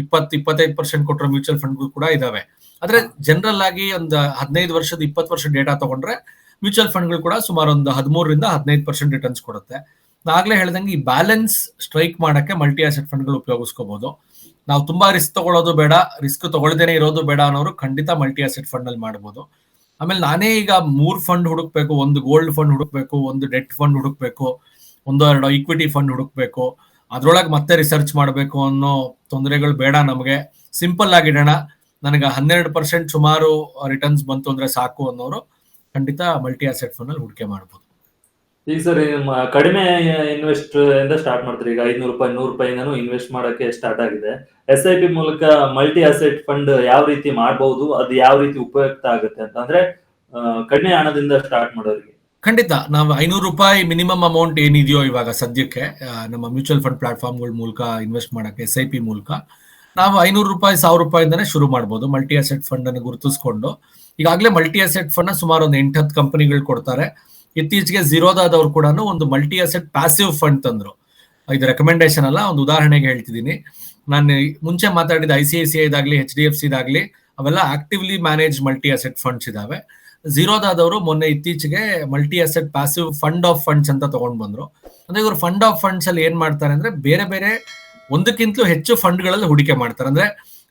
ಇಪ್ಪತ್ತು, ಇಪ್ಪತ್ತೈದು ಪರ್ಸೆಂಟ್ ಕೊಟ್ಟರೆ ಮ್ಯೂಚುವಲ್ ಫಂಡ್ಗಳು ಕೂಡ ಇದಾವೆ. ಆದ್ರೆ ಜನರಲ್ ಆಗಿ ಒಂದು ಹದಿನೈದು ವರ್ಷದ, ಇಪ್ಪತ್ತು ವರ್ಷ ಡೇಟಾ ತಗೊಂಡ್ರೆ ಮ್ಯೂಚುವಲ್ ಫಂಡ್ಗಳು ಕೂಡ ಸುಮಾರು ಒಂದು ಹದಿಮೂರರಿಂದ ಹದಿನೈದು ಪರ್ಸೆಂಟ್ ರಿಟರ್ನ್ಸ್ ಕೊಡುತ್ತೆ. ನಾಗ್ಲೇ ಹೇಳ್ದಂಗೆ ಈ ಬ್ಯಾಲೆನ್ಸ್ ಸ್ಟ್ರೈಕ್ ಮಾಡಕ್ಕೆ ಮಲ್ಟಿ ಅಸೆಟ್ ಫಂಡ್ಗಳು ಉಪಯೋಗಿಸ್ಕೋಬಹುದು ನಾವು ತುಂಬಾ ರಿಸ್ಕ್ ತಗೊಳ್ಳೋದು ಬೇಡ ರಿಸ್ಕ್ ತಗೊಳ್ದೇನೆ ಇರೋದು ಬೇಡ ಅನ್ನೋರು ಖಂಡಿತ ಮಲ್ಟಿ ಆಸೆಟ್ ಫಂಡ್ ಅಲ್ಲಿ ಮಾಡಬಹುದು ಆಮೇಲೆ ನಾನೇ ಈಗ ಮೂರ್ ಫಂಡ್ ಹುಡುಕ್ಬೇಕು, ಒಂದು ಗೋಲ್ಡ್ ಫಂಡ್ ಹುಡುಕ್ಬೇಕು, ಒಂದು ಡೆಟ್ ಫಂಡ್ ಹುಡುಕ್ಬೇಕು, ಒಂದು ಎರಡು ಈಕ್ವಿಟಿ ಫಂಡ್ ಹುಡುಕ್ಬೇಕು, ಅದ್ರೊಳಗೆ ಮತ್ತೆ ರಿಸರ್ಚ್ ಮಾಡಬೇಕು ಅನ್ನೋ ತೊಂದರೆಗಳು ಬೇಡ ನಮಗೆ. ಸಿಂಪಲ್ ಆಗಿಡೋಣ ನನಗೆ ಹನ್ನೆರಡು ಪರ್ಸೆಂಟ್ ಸುಮಾರು ರಿಟರ್ನ್ಸ್ ಬಂತು ಅಂದ್ರೆ ಸಾಕು ಅನ್ನೋರು ಖಂಡಿತ ಮಲ್ಟಿ ಅಸೆಟ್ ಫಂಡ್ ಅಲ್ಲಿ ಹೂಡಿಕೆ ಮಾಡಬಹುದು ಈಗ ಸರ್ ಕಡಿಮೆ ಇನ್ವೆಸ್ಟ್ ಇಂದ ಸ್ಟಾರ್ಟ್ ಮಾಡ್ತಾರೆ. ಈಗ ಐದ್ನೂರು ರೂಪಾಯಿ ನೂರು ರೂಪಾಯಿಂದನೂ ಇನ್ವೆಸ್ಟ್ ಮಾಡಕ್ಕೆ ಸ್ಟಾರ್ಟ್ ಆಗಿದೆ. ಎಸ್ ಐ ಪಿ ಮೂಲಕ ಮಲ್ಟಿ ಅಸೆಟ್ ಫಂಡ್ ಯಾವ ರೀತಿ ಮಾಡಬಹುದು ಅದು ಯಾವ ರೀತಿ ಉಪಯುಕ್ತ ಆಗುತ್ತೆ ಅಂತ ಅಂದ್ರೆ ಕಡಿಮೆ ಹಣದಿಂದ ಸ್ಟಾರ್ಟ್ ಮಾಡೋರಿಗೆ. ಖಂಡಿತ. ನಾವು ಐನೂರು ರೂಪಾಯಿ ಮಿನಿಮಮ್ ಅಮೌಂಟ್ ಏನಿದೆಯೋ ಇವಾಗ ಸದ್ಯಕ್ಕೆ ನಮ್ಮ ಮ್ಯೂಚುವಲ್ ಫಂಡ್ ಪ್ಲಾಟ್ಫಾರ್ಮ್ಗಳ ಮೂಲಕ ಇನ್ವೆಸ್ಟ್ ಮಾಡಕ್ಕೆ ಎಸ್ ಐ ಪಿ ಮೂಲಕ. ನಾವು ಐನೂರು ರೂಪಾಯಿ, ಸಾವಿರ ರೂಪಾಯಿಂದನೇ ಶುರು ಮಾಡ್ಬೋದು ಮಲ್ಟಿ ಅಸೆಟ್ ಫಂಡ್ ಅನ್ನು ಗುರುತಿಸ್ಕೊಂಡು. ಈಗಾಗಲೇ ಮಲ್ಟಿ ಅಸೆಟ್ ಫಂಡ್ ಸುಮಾರು ಒಂದು ಎಂಟು, ಹತ್ತು ಕಂಪನಿಗಳು ಕೊಡ್ತಾರೆ. ಇತ್ತೀಚೆಗೆ ಝೀರೋದಾದವ್ರು ಕೂಡ ಒಂದು ಮಲ್ಟಿ ಅಸೆಟ್ ಪ್ಯಾಸಿವ್ ಫಂಡ್ ತಂದ್ರು. ಇದು ರೆಕಮೆಂಡೇಶನ್ ಅಲ್ಲ, ಒಂದು ಉದಾಹರಣೆಗೆ ಹೇಳ್ತಿದ್ದೀನಿ. ನಾನು ಮುಂಚೆ ಮಾತಾಡಿದ ಐ ಸಿ ಐ ಸಿ ಐದಾಗ್ಲಿ ಎಚ್ ಡಿ ಎಫ್ ಸಿ ಇದಾಗಲಿ ಅವೆಲ್ಲ actively manage multi asset funds ಇದಾವೆ. ಝೀರೋದಾದವರು ಮೊನ್ನೆ ಇತ್ತೀಚೆಗೆ multi asset passive fund of funds ಅಂತ ತಗೊಂಡ್ ಬಂದ್ರು ಅಂದ್ರೆ ಇವರು ಫಂಡ್ ಆಫ್ ಫಂಡ್ಸ್ ಅಲ್ಲಿ ಏನ್ ಮಾಡ್ತಾರೆ ಅಂದ್ರೆ ಬೇರೆ ಬೇರೆ ಒಂದಕ್ಕಿಂತಲೂ ಹೆಚ್ಚು ಫಂಡ್ಗಳಲ್ಲಿ ಹೂಡಿಕೆ ಮಾಡ್ತಾರೆ. ಅಂದ್ರೆ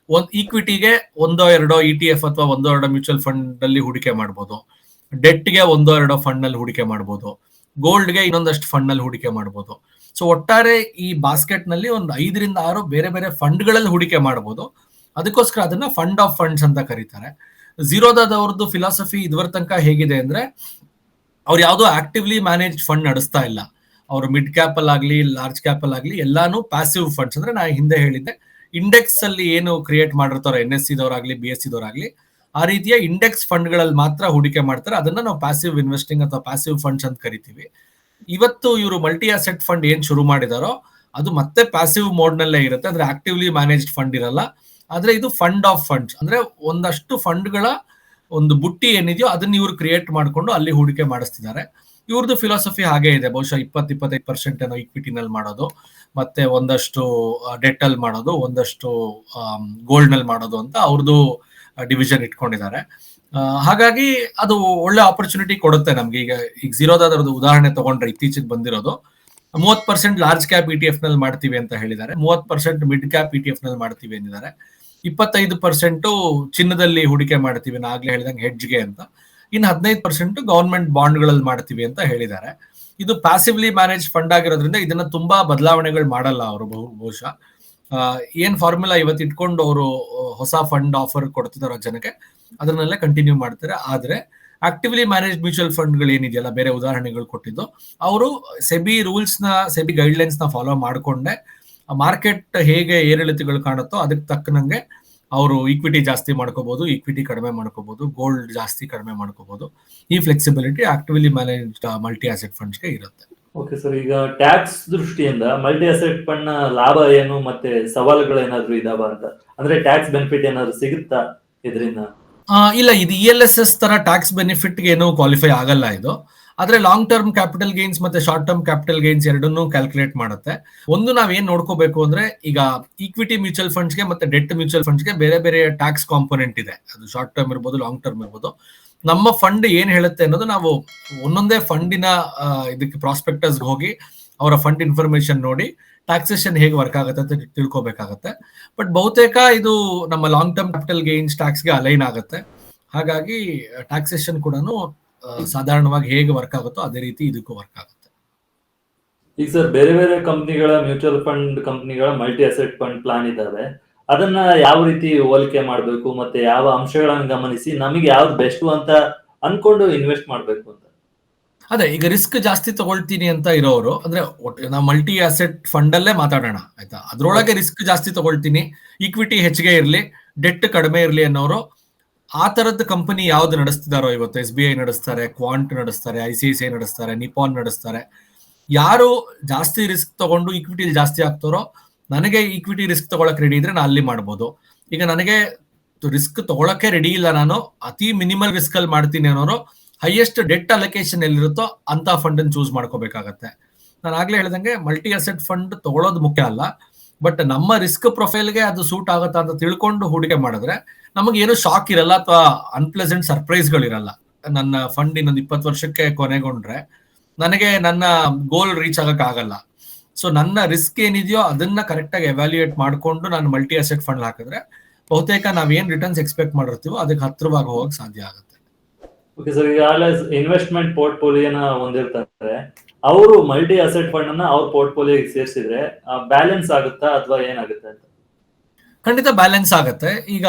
ಒಂದ್ ಈಕ್ವಿಟಿಗೆ ಒಂದೋ ಎರಡೋ ಇ ಟಿ ಎಫ್ ಅಥವಾ ಒಂದೋ ಎರಡೋ ಮ್ಯೂಚುವಲ್ ಫಂಡ್ ಅಲ್ಲಿ ಹೂಡಿಕೆ ಮಾಡ್ಬೋದು. ಡೆಟ್ಗೆ ಒಂದೋ ಎರಡೋ ಫಂಡ್ನಲ್ಲಿ ಹೂಡಿಕೆ ಮಾಡ್ಬೋದು. ಗೋಲ್ಡ್ಗೆ ಇನ್ನೊಂದಷ್ಟು ಫಂಡ್ನಲ್ಲಿ ಹೂಡಿಕೆ ಮಾಡ್ಬೋದು. ಸೊ ಒಟ್ಟಾರೆ ಈ ಬಾಸ್ಕೆಟ್ನಲ್ಲಿ ಒಂದು ಐದರಿಂದ ಆರು ಬೇರೆ ಬೇರೆ ಫಂಡ್ಗಳಲ್ಲಿ ಹೂಡಿಕೆ ಮಾಡ್ಬೋದು. ಅದಕ್ಕೋಸ್ಕರ ಅದನ್ನ ಫಂಡ್ ಆಫ್ ಫಂಡ್ಸ್ ಅಂತ ಕರೀತಾರೆ. ಝೀರೋದಾದವ್ರದ್ದು ಫಿಲಾಸಫಿ ಇದುವರ ತನಕ ಹೇಗಿದೆ ಅಂದ್ರೆ ಅವ್ರು ಯಾವುದೋ ಆಕ್ಟಿವ್ಲಿ ಮ್ಯಾನೇಜ್ ಫಂಡ್ ನಡೆಸ್ತಾ ಇಲ್ಲ. ಅವರು ಮಿಡ್ ಕ್ಯಾಪ್ ಅಲ್ಲಿ ಆಗಲಿ ಲಾರ್ಜ್ ಕ್ಯಾಪ್ ಅಲ್ಲಿ ಆಗಲಿ ಎಲ್ಲಾನು ಪ್ಯಾಸಿವ್ ಫಂಡ್ಸ್ ಅಂದ್ರೆ ನಾ ಹಿಂದೆ ಹೇಳಿದ್ದೆ ಇಂಡೆಕ್ಸ್ ಅಲ್ಲಿ ಏನು ಕ್ರಿಯೇಟ್ ಮಾಡಿರ್ತಾರೋ ಎನ್ ಎಸ್ ಸಿದವರಾಗ್ಲಿ ಬಿ ಎಸ್ ಸಿದವರಾಗ್ಲಿ ಆ ರೀತಿಯ ಇಂಡೆಕ್ಸ್ ಫಂಡ್ಗಳಲ್ಲಿ ಮಾತ್ರ ಹೂಡಿಕೆ ಮಾಡ್ತಾರೆ. ಅದನ್ನ ನಾವು ಪ್ಯಾಸಿವ್ ಇನ್ವೆಸ್ಟಿಂಗ್ ಅಥವಾ ಪ್ಯಾಸಿವ್ ಫಂಡ್ಸ್ ಅಂತ ಕರಿತೀವಿ. ಇವತ್ತು ಇವರು ಮಲ್ಟಿ ಅಸೆಟ್ ಫಂಡ್ ಏನ್ ಶುರು ಮಾಡಿದಾರೋ, ಅದು ಮತ್ತೆ ಪ್ಯಾಸಿವ್ ಮೋಡ್ ನಲ್ಲೇ ಇರುತ್ತೆ. ಅಂದ್ರೆ ಆಕ್ಟಿವ್ಲಿ ಮ್ಯಾನೇಜ್ಡ್ ಫಂಡ್ ಇರಲ್ಲ. ಆದ್ರೆ ಇದು ಫಂಡ್ ಆಫ್ ಫಂಡ್ಸ್ ಅಂದ್ರೆ ಒಂದಷ್ಟು ಫಂಡ್ಗಳ ಒಂದು ಬುಟ್ಟಿ ಏನಿದೆಯೋ ಅದನ್ನ ಇವರು ಕ್ರಿಯೇಟ್ ಮಾಡಿಕೊಂಡು ಅಲ್ಲಿ ಹೂಡಿಕೆ ಮಾಡಿಸ್ತಿದ್ದಾರೆ. ಇವ್ರದ್ದು ಫಿಲಾಸಫಿ ಹಾಗೆ ಇದೆ. ಬಹುಶಃ ಇಪ್ಪತ್ ಇಪ್ಪತ್ತೈದು ಪರ್ಸೆಂಟ್ ಏನೋ ಇಕ್ವಿಟಿನಲ್ಲಿ ಮಾಡೋದು, ಮತ್ತೆ ಒಂದಷ್ಟು ಡೆಟ್ ಅಲ್ಲಿ ಮಾಡೋದು, ಒಂದಷ್ಟು ಗೋಲ್ಡ್ನಲ್ಲಿ ಮಾಡೋದು ಅಂತ ಅವ್ರದ್ದು ಡಿವಿಷನ್ ಇಟ್ಕೊಂಡಿದ್ದಾರೆ. ಹಾಗಾಗಿ ಅದು ಒಳ್ಳೆ ಆಪರ್ಚುನಿಟಿ ಕೊಡುತ್ತೆ ನಮ್ಗೆ. ಈಗ ಈಗ ಝೀರೋದಾದ್ರದ್ದು ಉದಾಹರಣೆ ತಗೊಂಡ್ರೆ ಇತ್ತೀಚೆಗೆ ಬಂದಿರೋದು. ಮೂವತ್ percent large cap E T ಎಫ್ನಲ್ಲಿ ಮಾಡ್ತೀವಿ ಅಂತ ಹೇಳಿದ್ದಾರೆ. ಮೂವತ್ percent mid cap E T ಎಫ್ನಲ್ಲಿ ಮಾಡ್ತೀವಿ ಅಂದಿದ್ದಾರೆ. ಇಪ್ಪತ್ತೈದು ಪರ್ಸೆಂಟು ಚಿನ್ನದಲ್ಲಿ ಹೂಡಿಕೆ ಮಾಡ್ತೀವಿ ನಾ ಆಗ್ಲೇ ಹೇಳಿದಂಗೆ ಹೆಡ್ಜ್ಗೆ ಅಂತ. ಇನ್ನು ಹದಿನೈದು ಪರ್ಸೆಂಟ್ ಗವರ್ಮೆಂಟ್ ಬಾಂಡ್ಗಳಲ್ಲಿ ಮಾಡ್ತೀವಿ ಅಂತ ಹೇಳಿದ್ದಾರೆ. ಇದು ಪ್ಯಾಸಿವ್ಲಿ ಮ್ಯಾನೇಜ್ ಫಂಡ್ ಆಗಿರೋದ್ರಿಂದ ಇದನ್ನ ತುಂಬಾ ಬದಲಾವಣೆಗಳು ಮಾಡಲ್ಲ ಅವರು ಬಹು, ಬಹುಶಃ. ಏನ್ ಫಾರ್ಮುಲಾ ಇವತ್ತು ಇಟ್ಕೊಂಡು ಅವರು ಹೊಸ ಫಂಡ್ ಆಫರ್ ಕೊಡ್ತಿದಾರೋ ಜನಕ್ಕೆ ಅದನ್ನೆಲ್ಲ ಕಂಟಿನ್ಯೂ ಮಾಡ್ತಾರೆ. ಆದ್ರೆ ಆಕ್ಟಿವ್ಲಿ ಮ್ಯಾನೇಜ್ ಮ್ಯೂಚುವಲ್ ಫಂಡ್ಗಳು ಏನಿದೆಯಲ್ಲ, ಬೇರೆ ಉದಾಹರಣೆಗಳು ಕೊಟ್ಟಿದ್ದು, ಅವರು ಸೆಬಿ ರೂಲ್ಸ್ನ, ಸೆಬಿ ಗೈಡ್ಲೈನ್ಸ್ನ ಫಾಲೋ ಮಾಡಿಕೊಂಡೆ ಮಾರ್ಕೆಟ್ ಹೇಗೆ ಏರಿಳಿತಗಳು ಕಾಣುತ್ತೋ ಅದಕ್ಕೆ ತಕ್ಕನಂಗೆ ಅವರು ಈಕ್ವಿಟಿ ಜಾಸ್ತಿ ಮಾಡ್ಕೋಬಹುದು ಈಕ್ವಿಟಿ ಕಡಿಮೆ ಮಾಡ್ಕೋಬಹುದು ಗೋಲ್ಡ್ ಜಾಸ್ತಿ ಕಡಿಮೆ ಮಾಡ್ಕೋಬಹುದು ಈ flexibility actively manage multi asset ಫಂಡ್ಸ್ಗೆ ಇರುತ್ತೆ. ಓಕೆ ಸರ್ ಈಗ ಟ್ಯಾಕ್ಸ್ ದೃಷ್ಟಿಯಿಂದ ಮಲ್ಟಿ ಅಸೆಟ್ ಫಂಡ್ನ ಲಾಭ ಏನು ಮತ್ತೆ ಸವಾಲುಗಳು ಏನಾದ್ರು ಇದಾವ ಅಂತ? ಅಂದ್ರೆ ಟ್ಯಾಕ್ಸ್ ಬೆನಿಫಿಟ್ ಏನಾದ್ರು ಸಿಗುತ್ತಾ ಇದರಿಂದ? ಇಲ್ಲ ಇದು ಇ ಎಲ್ ಎಸ್ ಎಸ್ ತರ ಟ್ಯಾಕ್ಸ್ ಬೆನಿಫಿಟ್ ಏನು ಕ್ವಾಲಿಫೈ ಆಗಲ್ಲ ಇದು. ಆದ್ರೆ ಲಾಂಗ್ ಟರ್ಮ್ ಕ್ಯಾಪಿಟಲ್ ಗೇನ್ಸ್ ಮತ್ತೆ ಶಾರ್ಟ್ ಟರ್ಮ್ ಕ್ಯಾಪಿಟಲ್ ಗೇನ್ಸ್ ಎರಡನ್ನೂ ಕ್ಯಾಲ್ಕುಲೇಟ್ ಮಾಡುತ್ತೆ. ಒಂದು ನಾವ್ ಏನ್ ನೋಡ್ಕೋಬೇಕು ಅಂದ್ರೆ ಈಗ ಈಕ್ವಿಟಿ ಮ್ಯೂಚುವಲ್ ಫಂಡ್ಸ್ಗೆ ಮತ್ತೆ ಡೆಟ್ ಮ್ಯೂಚುವಲ್ ಫಂಡ್ಸ್ಗೆ ಬೇರೆ ಬೇರೆ ಟ್ಯಾಕ್ಸ್ ಕಾಂಪೊನೆಂಟ್ ಇದೆ. ಅದು ಶಾರ್ಟ್ ಟರ್ಮ್ ಇರ್ಬೋದು ಲಾಂಗ್ ಟರ್ಮ್ ಇರ್ಬೋದು. ನಮ್ಮ ಫಂಡ್ ಏನ್ ಹೇಳುತ್ತೆ ಅನ್ನೋದು ನಾವು ಒಂದೊಂದೇ ಫಂಡಿನ ಇದಕ್ಕೆ ಪ್ರಾಸ್ಪೆಕ್ಟಸ್ ಹೋಗಿ ಅವರ ಫಂಡ್ ಇನ್ಫಾರ್ಮೇಶನ್ ನೋಡಿ ಟ್ಯಾಕ್ಸೇಷನ್ ಹೇಗೆ ವರ್ಕ್ ಆಗುತ್ತೆ ಅಂತ ತಿಳ್ಕೊಬೇಕಾಗತ್ತೆ. ಬಟ್ ಬಹುತೇಕ ಇದು ನಮ್ಮ ಲಾಂಗ್ ಟರ್ಮ್ ಕ್ಯಾಪಿಟಲ್ ಗೇನ್ಸ್ ಟ್ಯಾಕ್ಸ್ಗೆ ಅಲೈನ್ ಆಗುತ್ತೆ. ಹಾಗಾಗಿ ಟ್ಯಾಕ್ಸೇಷನ್ ಕೂಡ ಸಾಧಾರಣವಾಗಿ ಹೇಗೆ ವರ್ಕ್ ಆಗುತ್ತೋ ಅದೇ ರೀತಿ ಇದಕ್ಕೂ ವರ್ಕ್ ಆಗುತ್ತೆ. ಈಗ ಸರ್ ಬೇರೆ ಬೇರೆ ಕಂಪ್ನಿಗಳ ಮ್ಯೂಚುವಲ್ ಫಂಡ್ ಕಂಪ್ನಿಗಳ ಮಲ್ಟಿ ಅಸೆಟ್ ಫಂಡ್ ಪ್ಲಾನ್ ಇದಾವೆ ಅದನ್ನ ಯಾವ ರೀತಿ ಹೋಲಿಕೆ ಮಾಡಬೇಕು ಮತ್ತೆ ಯಾವ ಅಂಶಗಳನ್ನು ಗಮನಿಸಿ ನಮಗೆ ಯಾವ್ದು ಬೆಸ್ಟ್ ಅಂತ ಅನ್ಕೊಂಡು ಇನ್ವೆಸ್ಟ್ ಮಾಡಬೇಕು ಅಂತ. ಅದೇ ಈಗ ರಿಸ್ಕ್ ಜಾಸ್ತಿ ತಗೊಳ್ತೀನಿ ಅಂತ ಇರೋರು ಅಂದ್ರೆ ನಾವು ಮಲ್ಟಿ ಅಸೆಟ್ ಫಂಡ್ ಅಲ್ಲೇ ಮಾತಾಡೋಣ ಆಯ್ತಾ? ಅದ್ರೊಳಗೆ ರಿಸ್ಕ್ ಜಾಸ್ತಿ ತಗೊಳ್ತೀನಿ ಈಕ್ವಿಟಿ ಹೆಚ್ಚಿಗೆ ಇರಲಿ ಡೆಟ್ ಕಡಿಮೆ ಇರಲಿ ಅನ್ನೋರು ಆ ತರದ ಕಂಪನಿ ಯಾವ್ದು ನಡೆಸ್ತಿದಾರೋ ಇವತ್ತು? ಎಸ್ ಬಿ ಐ ನಡೆಸ್ತಾರೆ ಕ್ವಾಂಟ್ ನಡೆಸ್ತಾರೆ I C I C I ನಡೆಸ್ತಾರೆ ನಿಪಾನ್ ನಡೆಸ್ತಾರೆ. ಯಾರು ಜಾಸ್ತಿ ರಿಸ್ಕ್ ತಗೊಂಡು ಇಕ್ವಿಟಿಲಿ ಜಾಸ್ತಿ ಆಗ್ತಾರೋ ನನಗೆ ಇಕ್ವಿಟಿ ರಿಸ್ಕ್ ತಗೊಳಕ್ ರೆಡಿ ಇದ್ರೆ ನಾನು ಅಲ್ಲಿ ಮಾಡ್ಬೋದು. ಈಗ ನನಗೆ ರಿಸ್ಕ್ ತಗೊಳಕ್ಕೆ ರೆಡಿ ಇಲ್ಲ ನಾನು, ಅತಿ ಮಿನಿಮಲ್ ರಿಸ್ಕ್ ಅಲ್ಲಿ ಮಾಡ್ತೀನಿ ಅನ್ನೋರು ಹೈಯೆಸ್ಟ್ ಡೆಟ್ ಅಲೋಕೇಶನ್ ಎಲ್ಲಿರುತ್ತೋ ಅಂತ ಫಂಡ್ ಅನ್ನು ಚೂಸ್ ಮಾಡ್ಕೋಬೇಕಾಗತ್ತೆ. ನಾನು ಆಗ್ಲೇ ಹೇಳ್ದಂಗೆ ಮಲ್ಟಿ ಅಸೆಟ್ ಫಂಡ್ ತಗೊಳ್ಳೋದು ಮುಖ್ಯ ಅಲ್ಲ ಬಟ್ ನಮ್ಮ ರಿಸ್ಕ್ ಪ್ರೊಫೈಲ್ಗೆ ಅದು ಸೂಟ್ ಆಗುತ್ತಾ ಅಂತ ತಿಳ್ಕೊಂಡು ಹೂಡಿಕೆ ಮಾಡಿದ್ರೆ ನಮಗೆ ಏನೋ ಶಾಕ್ ಇರಲ್ಲ ಅಥವಾ ಅನ್ಪ್ಲೆಸೆಂಟ್ ಸರ್ಪ್ರೈಸ್ಗಳಿರಲ್ಲ ನನ್ನ ಫಂಡ್ ಇನ್ನೊಂದು ಇಪ್ಪತ್ತು ವರ್ಷಕ್ಕೆ ಕೊನೆಗೊಂಡ್ರೆ ನನಗೆ ನನ್ನ ಗೋಲ್ ರೀಚ್ ಆಗಲ್ಲ. ಸೊ ನನ್ನ ರಿಸ್ಕ್ ಏನಿದೆಯೋ ಅದನ್ನ ಕರೆಕ್ಟ್ ಆಗಿ ಎವ್ಯಾಲ್ಯೂಯೇಟ್ ಮಾಡ್ಕೊಂಡು ನಾನು ಮಲ್ಟಿ ಅಸೆಟ್ ಫಂಡ್ ಹಾಕಿದ್ರೆ ಬಹುತೇಕ ನಾವೇನ್ ರಿಟರ್ನ್ಸ್ ಎಕ್ಸ್ಪೆಕ್ಟ್ ಮಾಡಿರ್ತೀವೋ ಅದಕ್ಕೆ ಹತ್ರವಾಗಿ ಹೋಗಕ್ ಸಾಧ್ಯ ಆಗುತ್ತೆ. ಇನ್ವೆಸ್ಟ್ಮೆಂಟ್ ಸರ್ ಈಗಾಗಲೇ ಇನ್ವೆಸ್ಟ್ಮೆಂಟ್ ಪೋರ್ಟ್ಫೋಲಿಯೋನ ಹೊಂದಿರ್ತಾರೆ. ಅವರು ಮಲ್ಟಿ ಅಸೆಟ್ ಫಂಡ್ ಅನ್ನ ಅವ್ರ ಪೋರ್ಟ್ಫೋಲಿಯೋಗೆ ಸೇರಿಸಿದ್ರೆ ಬ್ಯಾಲೆನ್ಸ್ ಆಗುತ್ತಾ ಅಥವಾ ಏನಾಗುತ್ತೆ ಅಂತ? ಖಂಡಿತ ಬ್ಯಾಲೆನ್ಸ್ ಆಗುತ್ತೆ. ಈಗ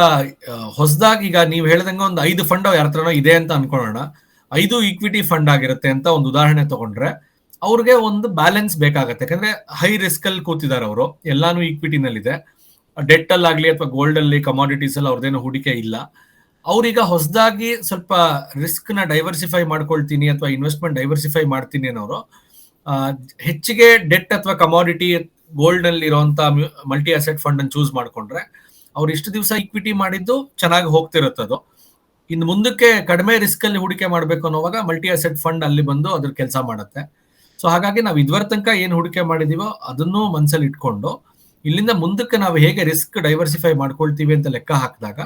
ಹೊಸದಾಗಿ ಈಗ ನೀವು ಹೇಳ್ದಂಗೆ ಒಂದು ಐದು ಫಂಡ್ ಯಾರ ಹತ್ರನೋ ಇದೆ ಅಂತ ಅನ್ಕೊಳ್ಳೋಣ ಐದು ಈಕ್ವಿಟಿ ಫಂಡ್ ಆಗಿರುತ್ತೆ ಅಂತ ಒಂದು ಉದಾಹರಣೆ ತಗೊಂಡ್ರೆ, ಅವ್ರಿಗೆ ಒಂದು ಬ್ಯಾಲೆನ್ಸ್ ಬೇಕಾಗತ್ತೆ. ಯಾಕಂದ್ರೆ ಹೈ ರಿಸ್ಕ್ ಅಲ್ಲಿ ಕೂತಿದ್ದಾರೆ ಅವರು. ಎಲ್ಲಾನು ಈಕ್ವಿಟಿನಲ್ಲಿದೆ ಡೆಟ್ ಅಲ್ಲಾಗ್ಲಿ ಅಥವಾ ಗೋಲ್ಡ್ ಅಲ್ಲಿ ಕಮಾಡಿಟೀಸ್ ಅಲ್ಲಿ ಅವ್ರದ್ದೇನು ಹೂಡಿಕೆ ಇಲ್ಲ. ಅವ್ರೀಗ ಹೊಸದಾಗಿ ಸ್ವಲ್ಪ ರಿಸ್ಕ್ನ ಡೈವರ್ಸಿಫೈ ಮಾಡ್ಕೊಳ್ತೀನಿ ಅಥವಾ ಇನ್ವೆಸ್ಟ್ಮೆಂಟ್ ಡೈವರ್ಸಿಫೈ ಮಾಡ್ತೀನಿ ಅನ್ನೋರು ಹೆಚ್ಚಿಗೆ ಡೆಟ್ ಅಥವಾ ಕಮಾಡಿಟಿ ಗೋಲ್ಡ್ನಲ್ಲಿ ಇರುವಂತ ಮಲ್ಟಿ ಅಸೆಟ್ ಫಂಡ್ ಅನ್ನು ಚೂಸ್ ಮಾಡ್ಕೊಂಡ್ರೆ, ಅವ್ರು ಇಷ್ಟು ದಿವಸ ಇಕ್ವಿಟಿ ಮಾಡಿದ್ದು ಚೆನ್ನಾಗಿ ಹೋಗ್ತಿರುತ್ತದು. ಇನ್ನು ಮುಂದಕ್ಕೆ ಕಡಿಮೆ ರಿಸ್ಕ್ ಅಲ್ಲಿ ಹೂಡಿಕೆ ಮಾಡಬೇಕು ಅನ್ನೋವಾಗ ಮಲ್ಟಿ ಅಸೆಟ್ ಫಂಡ್ ಅಲ್ಲಿ ಬಂದು ಅದ್ರ ಕೆಲಸ ಮಾಡುತ್ತೆ. ಸೊ ಹಾಗಾಗಿ ನಾವು ಇದುವರೆ ತನಕ ಏನು ಹೂಡಿಕೆ ಮಾಡಿದೀವೋ ಅದನ್ನು ಮನಸ್ಸಲ್ಲಿ ಇಟ್ಕೊಂಡು, ಇಲ್ಲಿಂದ ಮುಂದಕ್ಕೆ ನಾವು ಹೇಗೆ ರಿಸ್ಕ್ ಡೈವರ್ಸಿಫೈ ಮಾಡ್ಕೊಳ್ತೀವಿ ಅಂತ ಲೆಕ್ಕ ಹಾಕಿದಾಗ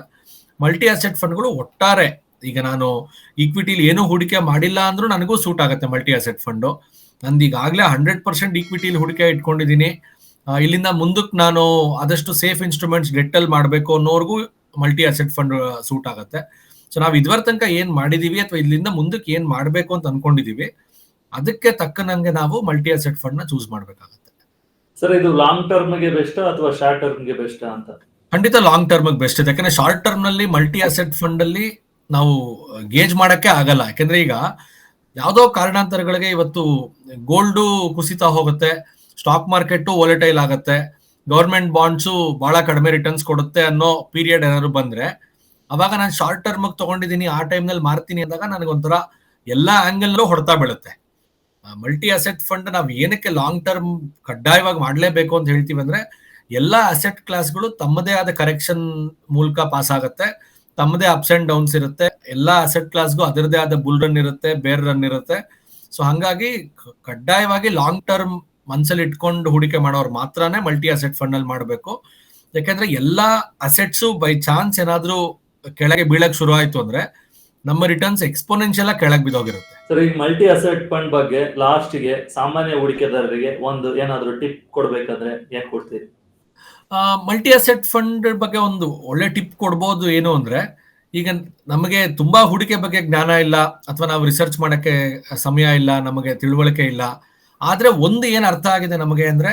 ಮಲ್ಟಿ ಅಸೆಟ್ ಫಂಡ್ಗಳು ಒಟ್ಟಾರೆ, ಈಗ ನಾನು ಈಕ್ವಿಟಿಲಿ ಏನೂ ಹೂಡಿಕೆ ಮಾಡಿಲ್ಲ ಅಂದ್ರೂ ನನಗೂ ಸೂಟ್ ಆಗುತ್ತೆ ಮಲ್ಟಿ ಅಸೆಟ್ ಫಂಡು ನಂದು ಈಗಾಗಲೇ ಹಂಡ್ರೆಡ್ ಪರ್ಸೆಂಟ್ ಈಕ್ವಿಟಿಲಿ ಹೂಡಿಕೆ ಇಟ್ಕೊಂಡಿದ್ದೀನಿ. ಇಲ್ಲಿಂದ ಮುಂದಕ್ಕೆ ನಾನು ಆದಷ್ಟು ಸೇಫ್ ಇನ್ಸ್ಟ್ರೂಮೆಂಟ್ಸ್ ಗೆಟ್ಟಲ್ ಮಾಡಬೇಕು ಅನ್ನೋರ್ಗೂ ಮಲ್ಟಿ ಅಸೆಟ್ ಫಂಡ್ ಸೂಟ್ ಆಗುತ್ತೆ. ಸೊ ನಾವು ಇದುವರೆ ತನಕ ಏನ್ ಮಾಡಿದೀವಿ ಅಥವಾ ಇಲ್ಲಿಂದ ಮುಂದಕ್ಕೆ ಏನ್ ಮಾಡಬೇಕು ಅಂತ ಅನ್ಕೊಂಡಿದೀವಿ ಅದಕ್ಕೆ ತಕ್ಕನಂಗೆ ನಾವು ಮಲ್ಟಿ ಅಸೆಟ್ ಫಂಡ್ನ ಚೂಸ್ ಮಾಡಬೇಕಾಗುತ್ತೆ. ಸರ್ ಇದು ಲಾಂಗ್ ಟರ್ಮ್ಗೆ ಬೆಸ್ಟ್ ಅಥವಾ ಶಾರ್ಟ್ ಟರ್ಮ್ಗೆ ಬೆಸ್ಟ್ ಅಂತ? ಖಂಡಿತ ಲಾಂಗ್ ಟರ್ಮ್ ಬೆಸ್ಟ್ ಇದೆ ಯಾಕಂದ್ರೆ ಶಾರ್ಟ್ ಟರ್ಮ್ನಲ್ಲಿ ಮಲ್ಟಿ ಅಸೆಟ್ ಫಂಡ್ ಅಲ್ಲಿ ನಾವು ಗೇಜ್ ಮಾಡಕ್ಕೆ ಆಗಲ್ಲ. ಯಾಕಂದ್ರೆ ಈಗ ಯಾವುದೋ ಕಾರಣಾಂತರಗಳಿಗೆ ಇವತ್ತು ಗೋಲ್ಡು ಕುಸಿತ ಹೋಗುತ್ತೆ. ಸ್ಟಾಕ್ ಮಾರ್ಕೆಟ್ ವಾಲೆಟೈಲ್ ಆಗುತ್ತೆ. ಗೌರ್ಮೆಂಟ್ ಬಾಂಡ್ಸು ಬಹಳ ಕಡಿಮೆ ರಿಟರ್ನ್ಸ್ ಕೊಡುತ್ತೆ ಅನ್ನೋ ಪೀರಿಯಡ್ ಏನಾದ್ರು ಬಂದ್ರೆ, ಅವಾಗ ನಾನು ಶಾರ್ಟ್ ಟರ್ಮ್ ತಗೊಂಡಿದ್ದೀನಿ ಆ ಟೈಮ್ನಲ್ಲಿ ಮಾರ್ತೀನಿ ಅಂದಾಗ ನನಗೊಂಥರ ಎಲ್ಲಾ ಆಂಗಲ್ ಹೊಡೆತಾ ಬೀಳುತ್ತೆ. ಮಲ್ಟಿ ಅಸೆಟ್ ಫಂಡ್ ನಾವು ಏನಕ್ಕೆ ಲಾಂಗ್ ಟರ್ಮ್ ಕಡ್ಡಾಯವಾಗಿ ಮಾಡಲೇಬೇಕು ಅಂತ ಹೇಳ್ತೀವಿ ಅಂದ್ರೆ, ಎಲ್ಲಾ ಅಸೆಟ್ ಕ್ಲಾಸ್ಗಳು ತಮ್ಮದೇ ಆದ ಕರೆಕ್ಷನ್ ಮೂಲಕ ಪಾಸ್ ಆಗುತ್ತೆ, ತಮ್ಮದೇ ಅಪ್ಸ್ ಅಂಡ್ ಡೌನ್ಸ್ ಇರುತ್ತೆ, ಎಲ್ಲಾ ಅಸೆಟ್ ಕ್ಲಾಸ್ಗೂ ಅದರದೇ ಆದ ಬುಲ್ ರನ್ ಇರುತ್ತೆ ಬೇರ್ ರನ್ ಇರುತ್ತೆ. ಸೊ ಹಂಗಾಗಿ ಕಡ್ಡಾಯವಾಗಿ ಲಾಂಗ್ ಟರ್ಮ್ ಮನ್ಸಲ್ಲಿ ಇಟ್ಕೊಂಡು ಹೂಡಿಕೆ ಮಾಡೋರು ಮಾತ್ರನೇ ಮಲ್ಟಿ ಅಸೆಟ್ ಫಂಡ್ ಅಲ್ಲಿ ಮಾಡಬೇಕು. ಯಾಕಂದ್ರೆ ಎಲ್ಲಾ ಅಸೆಟ್ಸು ಬೈ ಚಾನ್ಸ್ ಏನಾದ್ರೂ ಕೆಳಗೆ ಬೀಳಕ್ ಶುರು ಆಯ್ತು ಅಂದ್ರೆ ನಮ್ಮ ರಿಟರ್ನ್ಸ್ ಎಕ್ಸ್ಪೋನೆನ್ಷಿಯಲ್ ಕೆಳಗೆ ಬಿದ್ದೋಗಿರುತ್ತೆ. ಸರ್ ಈ ಮಲ್ಟಿ ಅಸೆಟ್ ಫಂಡ್ ಬಗ್ಗೆ ಲಾಸ್ಟ್ಗೆ ಸಾಮಾನ್ಯ ಹೂಡಿಕೆದಾರರಿಗೆ ಒಂದು ಏನಾದ್ರು ಟಿಪ್ ಕೊಡ್ಬೇಕಂದ್ರೆ ಏನ್ ಕೊಡ್ತೀರಿ? ಮಲ್ಟಿ ಅಸೆಟ್ ಫಂಡ್ ಬಗ್ಗೆ ಒಂದು ಒಳ್ಳೆ ಟಿಪ್ ಕೊಡ್ಬೋದು ಏನು ಅಂದ್ರೆ ಈಗ ನಮಗೆ ತುಂಬಾ ಹೂಡಿಕೆ ಬಗ್ಗೆ ಜ್ಞಾನ ಇಲ್ಲ ಅಥವಾ ನಾವು ರಿಸರ್ಚ್ ಮಾಡಕ್ಕೆ ಸಮಯ ಇಲ್ಲ ನಮಗೆ ತಿಳುವಳಿಕೆ ಇಲ್ಲ ಆದ್ರೆ ಒಂದು ಏನ್ ಅರ್ಥ ಆಗಿದೆ ನಮಗೆ ಅಂದ್ರೆ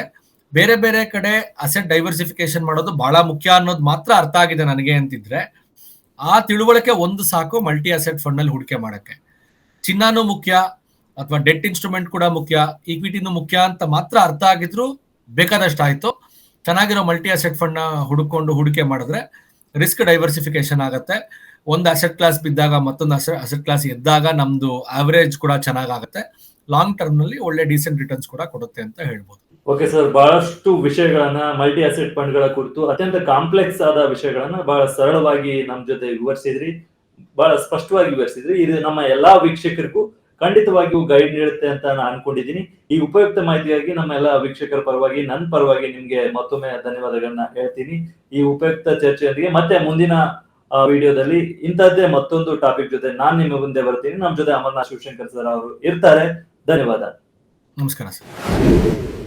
ಬೇರೆ ಬೇರೆ ಕಡೆ ಅಸೆಟ್ ಡೈವರ್ಸಿಫಿಕೇಶನ್ ಮಾಡೋದು ಬಹಳ ಮುಖ್ಯ ಅನ್ನೋದು ಮಾತ್ರ ಅರ್ಥ ಆಗಿದೆ ನನಗೆ ಅಂತಿದ್ರೆ ಆ ತಿಳುವಳಿಕೆ ಒಂದು ಸಾಕು ಮಲ್ಟಿ ಅಸೆಟ್ ಫಂಡ್ ಅಲ್ಲಿ ಹೂಡಿಕೆ ಮಾಡಕ್ಕೆ. ಚಿನ್ನಾನು ಮುಖ್ಯ ಅಥವಾ ಡೆಟ್ ಇನ್ಸ್ಟ್ರೂಮೆಂಟ್ ಕೂಡ ಮುಖ್ಯ ಈಕ್ವಿಟಿನೂ ಮುಖ್ಯ ಅಂತ ಮಾತ್ರ ಅರ್ಥ ಆಗಿದ್ರು ಬೇಕಾದಷ್ಟು ಆಯ್ತು. ಚೆನ್ನಾಗಿರೋ ಮಲ್ಟಿ ಅಸೆಟ್ ಫಂಡ್ನ ಹುಡುಕೊಂಡು ಹೂಡಿಕೆ ಮಾಡಿದ್ರೆ ರಿಸ್ಕ್ ಡೈವರ್ಸಿಫಿಕೇಶನ್ ಆಗುತ್ತೆ. ಒಂದು ಅಸೆಟ್ ಕ್ಲಾಸ್ ಬಿದ್ದಾಗ ಮತ್ತೊಂದು ಅಸೆಟ್ ಕ್ಲಾಸ್ ಎದ್ದಾಗ ನಮ್ದು ಆವರೇಜ್ ಕೂಡ ಚೆನ್ನಾಗಾಗುತ್ತೆ. ಲಾಂಗ್ ಟರ್ಮ್ನಲ್ಲಿ ಒಳ್ಳೆ ಡೀಸೆಂಟ್ ರಿಟರ್ನ್ಸ್ ಕೂಡ ಕೊಡುತ್ತೆ ಅಂತ ಹೇಳ್ಬೋದು. ಓಕೆ ಸರ್ ಬಹಳಷ್ಟು ವಿಷಯಗಳನ್ನ ಮಲ್ಟಿ ಅಸೆಟ್ ಫಂಡ್ಗಳ ಕುರಿತು ಅತ್ಯಂತ ಕಾಂಪ್ಲೆಕ್ಸ್ ಆದ ವಿಷಯಗಳನ್ನ ಬಹಳ ಸರಳವಾಗಿ ನಮ್ ಜೊತೆ ವಿವರಿಸಿದ್ರಿ. ಬಹಳ ಸ್ಪಷ್ಟವಾಗಿ ವಿವರಿಸಿದ್ರಿ. ಇದು ನಮ್ಮ ಎಲ್ಲಾ ವೀಕ್ಷಕರಿಗೂ ಖಂಡಿತವಾಗಿಯೂ ಗೈಡ್ ನೀಡುತ್ತೆ ಅಂತ ನಾನು ಅನ್ಕೊಂಡಿದ್ದೀನಿ. ಈ ಉಪಯುಕ್ತ ಮಾಹಿತಿಗಾಗಿ ನಮ್ಮ ಎಲ್ಲ ವೀಕ್ಷಕರ ಪರವಾಗಿ ನನ್ನ ಪರವಾಗಿ ನಿಮ್ಗೆ ಮತ್ತೊಮ್ಮೆ ಧನ್ಯವಾದಗಳನ್ನ ಹೇಳ್ತೀನಿ. ಈ ಉಪಯುಕ್ತ ಚರ್ಚೆಯೊಂದಿಗೆ ಮತ್ತೆ ಮುಂದಿನ ವಿಡಿಯೋದಲ್ಲಿ ಇಂಥದ್ದೇ ಮತ್ತೊಂದು ಟಾಪಿಕ್ ಜೊತೆ ನಾನು ನಿಮ್ಮ ಮುಂದೆ ಬರ್ತೀನಿ. ನಮ್ಮ ಜೊತೆ ಅಮರ್ನಾಥ್ ಶಿವಶಂಕರ್ ಸರ್ ಅವರು ಇರ್ತಾರೆ. ಧನ್ಯವಾದ. ನಮಸ್ಕಾರ ಸರ್.